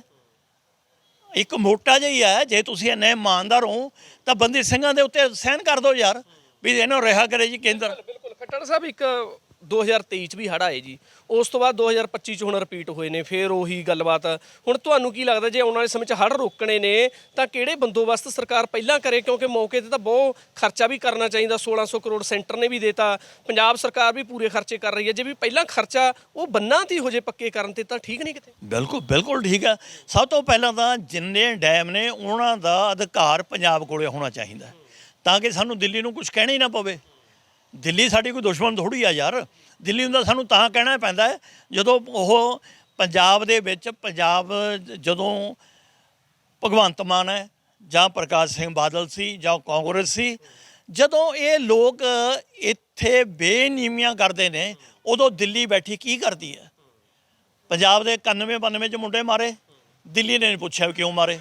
ਇੱਕ ਮੋਟਾ ਜਿਹਾ ਹੀ ਹੈ ਜੇ ਤੁਸੀਂ ਇੰਨੇ ਇਮਾਨਦਾਰ ਹੋ, ਤਾਂ ਬੰਦੀ ਸਿੰਘਾਂ ਦੇ ਉੱਤੇ ਸਾਈਨ ਕਰ ਦਿਓ ਯਾਰ, ਵੀ ਇਹਨੂੰ ਰਿਹਾ ਕਰੇ ਜੀ ਕੇਂਦਰ। ਬਿਲਕੁਲ। ਖੱਟੜ ਸਾਹਿਬ, ਇੱਕ 2023 ਚ ਵੀ ਹੜ੍ਹ ਆਏ ਜੀ। ਉਸ ਤੋਂ ਬਾਅਦ 2025 ਚ ਹੁਣ ਰਿਪੀਟ ਹੋਏ ਨੇ, ਫੇਰ ਉਹੀ ਗੱਲਬਾਤ। ਹੁਣ ਤੁਹਾਨੂੰ ਕੀ ਲੱਗਦਾ, ਜੇ ਆਉਣ ਵਾਲੇ ਸਮੇਂ ਚ ਹੜ੍ਹ ਰੋਕਣੇ ਨੇ, ਤਾਂ ਕਿਹੜੇ ਬੰਦੋਬਸਤ ਸਰਕਾਰ ਪਹਿਲਾਂ ਕਰੇ? ਕਿਉਂਕਿ ਮੌਕੇ ਤੇ ਤਾਂ ਬਹੁਤ ਖਰਚਾ ਵੀ ਕਰਨਾ ਚਾਹੀਦਾ 1600 ਕਰੋੜ ਸੈਂਟਰ ਨੇ ਵੀ ਦੇਤਾ। ਪੰਜਾਬ ਸਰਕਾਰ ਵੀ ਪੂਰੇ ਖਰਚੇ ਕਰ ਰਹੀ ਹੈ। ਜੇ ਵੀ ਪਹਿਲਾਂ ਖਰਚਾ ਉਹ ਬੰਨਾਂ ਤੇ ਹੋ ਜੇ ਪੱਕੇ ਕਰਨ ਤੇ, ਤਾਂ ਠੀਕ ਨਹੀਂ ਕਿਤੇ? ਬਿਲਕੁਲ ਬਿਲਕੁਲ ਠੀਕ ਆ। ਸਭ ਤੋਂ ਪਹਿਲਾਂ ਤਾਂ ਜਿੰਨੇ ਡੈਮ ਨੇ, ਉਹਨਾਂ ਦਾ ਅਧਿਕਾਰ ਪੰਜਾਬ ਕੋਲੇ ਹੋਣਾ ਚਾਹੀਦਾ। ਤਾਂ ਕਿ ਸਾਨੂੰ ਦਿੱਲੀ ਨੂੰ ਕੁਝ ਕਹਿਣਾ ਹੀ ਨਾ ਪਵੇ। ਦਿੱਲੀ ਸਾਡੀ ਕੋਈ ਦੁਸ਼ਮਣ ਥੋੜੀ ਆ ਯਾਰ। ਦਿੱਲੀ ਨੂੰ ਸਾਨੂੰ ਤਾਂ ਕਹਿਣਾ ਪੈਂਦਾ ਹੈ, ਜਦੋਂ ਉਹ ਪੰਜਾਬ ਦੇ ਵਿੱਚ ਪੰਜਾਬ ਜਦੋਂ ਭਗਵੰਤ ਮਾਨ ਹੈ, ਜਾਂ ਪ੍ਰਕਾਸ਼ ਸਿੰਘ ਬਾਦਲ ਸੀ, ਜਾਂ ਕਾਂਗਰਸ ਸੀ, ਜਦੋਂ ਇਹ ਲੋਕ ਇੱਥੇ ਬੇਨੀਮੀਆਂ ਕਰਦੇ ਨੇ, ਉਦੋਂ ਦਿੱਲੀ ਬੈਠੀ ਕੀ ਕਰਦੀ ਹੈ? ਪੰਜਾਬ ਦੇ 91 92 ਚ ਮੁੰਡੇ ਮਾਰੇ, ਦਿੱਲੀ ਨੇ ਨਹੀਂ ਪੁੱਛਿਆ ਵੀ ਕਿਉਂ ਮਾਰੇ।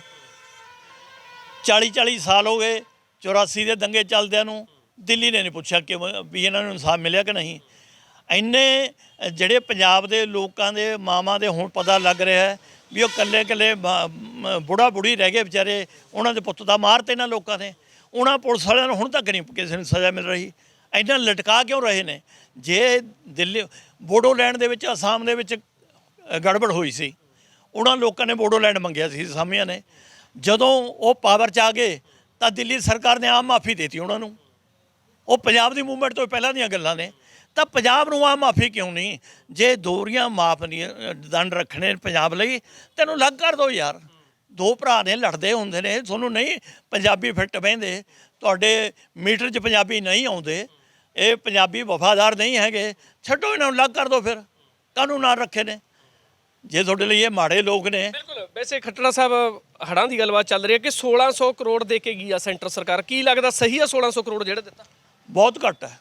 40 40 ਸਾਲ ਹੋ ਗਏ 84 ਦੇ ਦੰਗੇ ਚੱਲਦਿਆਂ ਨੂੰ ਦਿੱਲੀ ਨੇ ਨਹੀਂ ਪੁੱਛਿਆ ਕਿ ਵੀ ਇਹਨਾਂ ਨੂੰ ਇਨਸਾਫ ਮਿਲਿਆ ਕਿ ਨਹੀਂ। ਇੰਨੇ ਜਿਹੜੇ ਪੰਜਾਬ ਦੇ ਲੋਕਾਂ ਦੇ ਮਾਵਾਂ ਦੇ ਹੁਣ ਪਤਾ ਲੱਗ ਰਿਹਾ ਹੈ ਵੀ ਉਹ ਕੱਲੇ ਕੱਲੇ ਬੁੜਾ ਬੁੜੀ ਰਹਿ ਗਏ ਵਿਚਾਰੇ, ਉਹਨਾਂ ਦੇ ਪੁੱਤ ਦਾ ਮਾਰਤੇ ਇਹਨਾਂ ਲੋਕਾਂ ਨੇ। ਉਹਨਾਂ ਪੁਲਿਸ ਵਾਲਿਆਂ ਨੂੰ ਹੁਣ ਤੱਕ ਨਹੀਂ ਕਿਸੇ ਨੂੰ ਸਜ਼ਾ ਮਿਲ ਰਹੀ। ਇੰਨਾ ਲਟਕਾ ਕਿਉਂ ਰਹੇ ਨੇ? ਜੇ ਦਿੱਲੀ, ਬੋਡੋਲੈਂਡ ਦੇ ਵਿੱਚ, ਅਸਾਮ ਦੇ ਵਿੱਚ ਗੜਬੜ ਹੋਈ ਸੀ। ਉਹਨਾਂ ਲੋਕਾਂ ਨੇ ਬੋਡੋਲੈਂਡ ਮੰਗਿਆ ਸੀ ਸਾਮੀਆਂ ਨੇ। ਜਦੋਂ ਉਹ ਪਾਵਰ 'ਚ ਆ ਗਏ, ਤਾਂ ਦਿੱਲੀ ਸਰਕਾਰ ਨੇ ਆਮ ਮਾਫੀ ਦਿੱਤੀ ਉਹਨਾਂ ਨੂੰ। ਉਹ ਪੰਜਾਬ ਦੀ ਮੂਵਮੈਂਟ ਤੋਂ ਪਹਿਲਾਂ ਦੀਆਂ ਗੱਲਾਂ ਨੇ। ਤਾਂ ਪੰਜਾਬ ਨੂੰ ਆ ਮਾਫੀ ਕਿਉਂ ਨਹੀਂ? ਜੇ ਦੋਰੀਆਂ ਮਾਫ ਨਹੀਂ ਦੰਡ ਰੱਖਣੇ ਪੰਜਾਬ ਲਈ, ਤੈਨੂੰ ਲੱਗ ਕਰ ਦੋ ਯਾਰ। ਦੋ ਭਰਾ ਨੇ ਲੜਦੇ ਹੁੰਦੇ ਨੇ, ਤੁਹਾਨੂੰ ਨਹੀਂ ਪੰਜਾਬੀ ਫਿੱਟ ਬਹਿੰਦੇ। ਤੁਹਾਡੇ ਮੀਟਰ 'ਚ ਪੰਜਾਬੀ ਨਹੀਂ ਆਉਂਦੇ। ਇਹ ਪੰਜਾਬੀ ਵਫਾਦਾਰ ਨਹੀਂ ਹੈਗੇ। ਛੱਡੋ ਇਹਨਾਂ ਨੂੰ, ਲੱਗ ਕਰ ਦੋ ਫਿਰ। ਕਾਨੂੰਨ ਨਾਲ ਰੱਖੇ ਨੇ? ਜੇ ਤੁਹਾਡੇ ਲਈ ਇਹ ਮਾੜੇ ਲੋਕ ਨੇ। ਬਿਲਕੁਲ। ਵੈਸੇ ਖੱਟੜਾ ਸਾਹਿਬ ਹੜਾਂ ਦੀ ਗੱਲਬਾਤ ਚੱਲ ਰਹੀ ਹੈ ਕਿ 1600 ਕਰੋੜ ਦੇ ਕੇ ਗਈ ਆ ਸੈਂਟਰ ਸਰਕਾਰ। ਕੀ ਲੱਗਦਾ, ਸਹੀ ਆ 1600 ਕਰੋੜ ਜਿਹੜਾ ਦਿੱਤਾ? ਬਹੁਤ ਘੱਟ ਹੈ।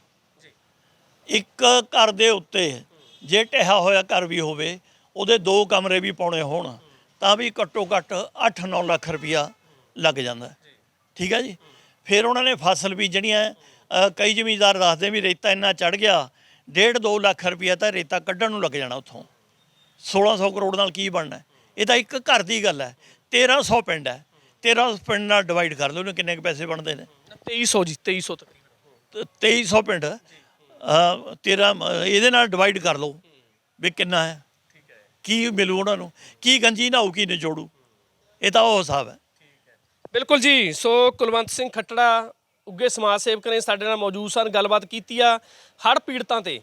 ਇੱਕ ਘਰ ਦੇ ਉੱਤੇ ਜੇ ਢਹਿਆ ਹੋਇਆ ਘਰ ਵੀ ਹੋਵੇ ਉਹਦੇ ਦੋ ਕਮਰੇ ਵੀ ਪਾਉਣੇ ਹੋਣ ਤਾਂ ਵੀ ਘੱਟੋ ਘੱਟ 8-9 ਲੱਖ ਰੁਪਇਆ ਲੱਗ ਜਾਂਦਾ। ਠੀਕ ਹੈ ਜੀ? ਫਿਰ ਉਹਨਾਂ ਨੇ ਫਸਲ ਬੀਜਣੀਆਂ ਕਈ ਜ਼ਮੀਂਦਾਰ ਦੱਸਦੇ ਵੀ ਰੇਤਾ ਇੰਨਾ ਚੜ ਗਿਆ 1.5-2 ਲੱਖ ਰੁਪਇਆ ਤਾਂ ਰੇਤਾ ਕੱਢਣ ਨੂੰ ਲੱਗ ਜਾਣਾ ਉੱਥੋਂ। 1600 ਕਰੋੜ ਨਾਲ ਕੀ ਬਣਨਾ? ਇਹ ਤਾਂ ਇੱਕ ਘਰ ਦੀ ਗੱਲ ਹੈ। 1300 ਪਿੰਡ ਹੈ। 1300 ਪਿੰਡ ਨਾਲ ਡਿਵਾਈਡ ਕਰ ਲਓ ਉਹਨੇ ਕਿੰਨੇ ਕੁ ਪੈਸੇ ਬਣਦੇ ਨੇ? 2300 ਜੀ 2300 ਤੱਕ। 2300 ਪਿੰਡ ਅ, ਤੇਰਾ ਮ- ਇਹਦੇ ਨਾਲ ਡਿਵਾਈਡ ਕਰ ਲਓ ਵੀ ਕਿੰਨਾ ਹੈ। ਕੀ ਮਿਲੂ ਉਹਨਾਂ ਨੂੰ ਕੀ ਗੰਜੀ ਨਾ ਕੀ ਨਿਚੋੜੂ। ਇਹ ਤਾਂ ਉਹ ਹਿਸਾਬ ਹੈ। ਬਿਲਕੁਲ ਜੀ। ਸੋ ਕੁਲਵੰਤ ਸਿੰਘ ਖੱਟੜਾ ਉੱਗੇ ਸਮਾਜ ਸੇਵਕ ਨੇ ਸਾਡੇ ਨਾਲ ਮੌਜੂਦ ਸਨ ਗੱਲਬਾਤ ਕੀਤੀ ਆ ਹੜ੍ਹ ਪੀੜਤਾਂ ਤੇ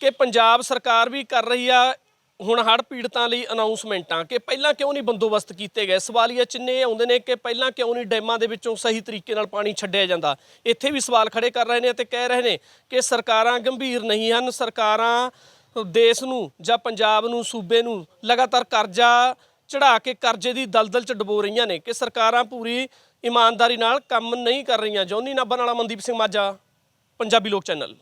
ਕਿ ਪੰਜਾਬ ਸਰਕਾਰ ਵੀ ਕਰ ਰਹੀ ਆ ਹੁਣ ਹੜ੍ਹ ਪੀੜਤਾਂ ਲਈ ਅਨਾਉਂਸਮੈਂਟਾਂ ਕਿ ਪਹਿਲਾਂ ਕਿਉਂ ਨਹੀਂ ਬੰਦੋਬਸਤ ਕੀਤੇ ਗਏ? ਸਵਾਲੀਆ ਚਿੰਨੇ ਆਉਂਦੇ ਨੇ ਕਿ ਪਹਿਲਾਂ ਕਿਉਂ ਨਹੀਂ ਡੈਮਾਂ ਦੇ ਵਿੱਚੋਂ ਸਹੀ ਤਰੀਕੇ ਨਾਲ ਪਾਣੀ ਛੱਡਿਆ ਜਾਂਦਾ? ਇੱਥੇ ਵੀ ਸਵਾਲ ਖੜੇ ਕਰ ਰਹੇ ਨੇ ਤੇ ਕਹਿ ਰਹੇ ਨੇ ਕਿ ਸਰਕਾਰਾਂ ਗੰਭੀਰ ਨਹੀਂ ਹਨ। ਸਰਕਾਰਾਂ ਦੇਸ਼ ਨੂੰ ਜਾਂ ਪੰਜਾਬ ਨੂੰ, ਸੂਬੇ ਨੂੰ ਲਗਾਤਾਰ ਕਰਜ਼ਾ ਚੜਾ ਕੇ ਕਰਜ਼ੇ ਦੀ ਦਲਦਲ ਚ ਡਬੋ ਰਹੀਆਂ ਨੇ ਕਿ ਸਰਕਾਰਾਂ ਪੂਰੀ ਇਮਾਨਦਾਰੀ ਨਾਲ ਕੰਮ ਨਹੀਂ ਕਰ ਰਹੀਆਂ? ਜੋਨੀ ਨਾਭਾ ਨਾਲਾ ਮਨਦੀਪ ਸਿੰਘ ਮਾਝਾ, ਪੰਜਾਬੀ ਲੋਕ ਚੈਨਲ।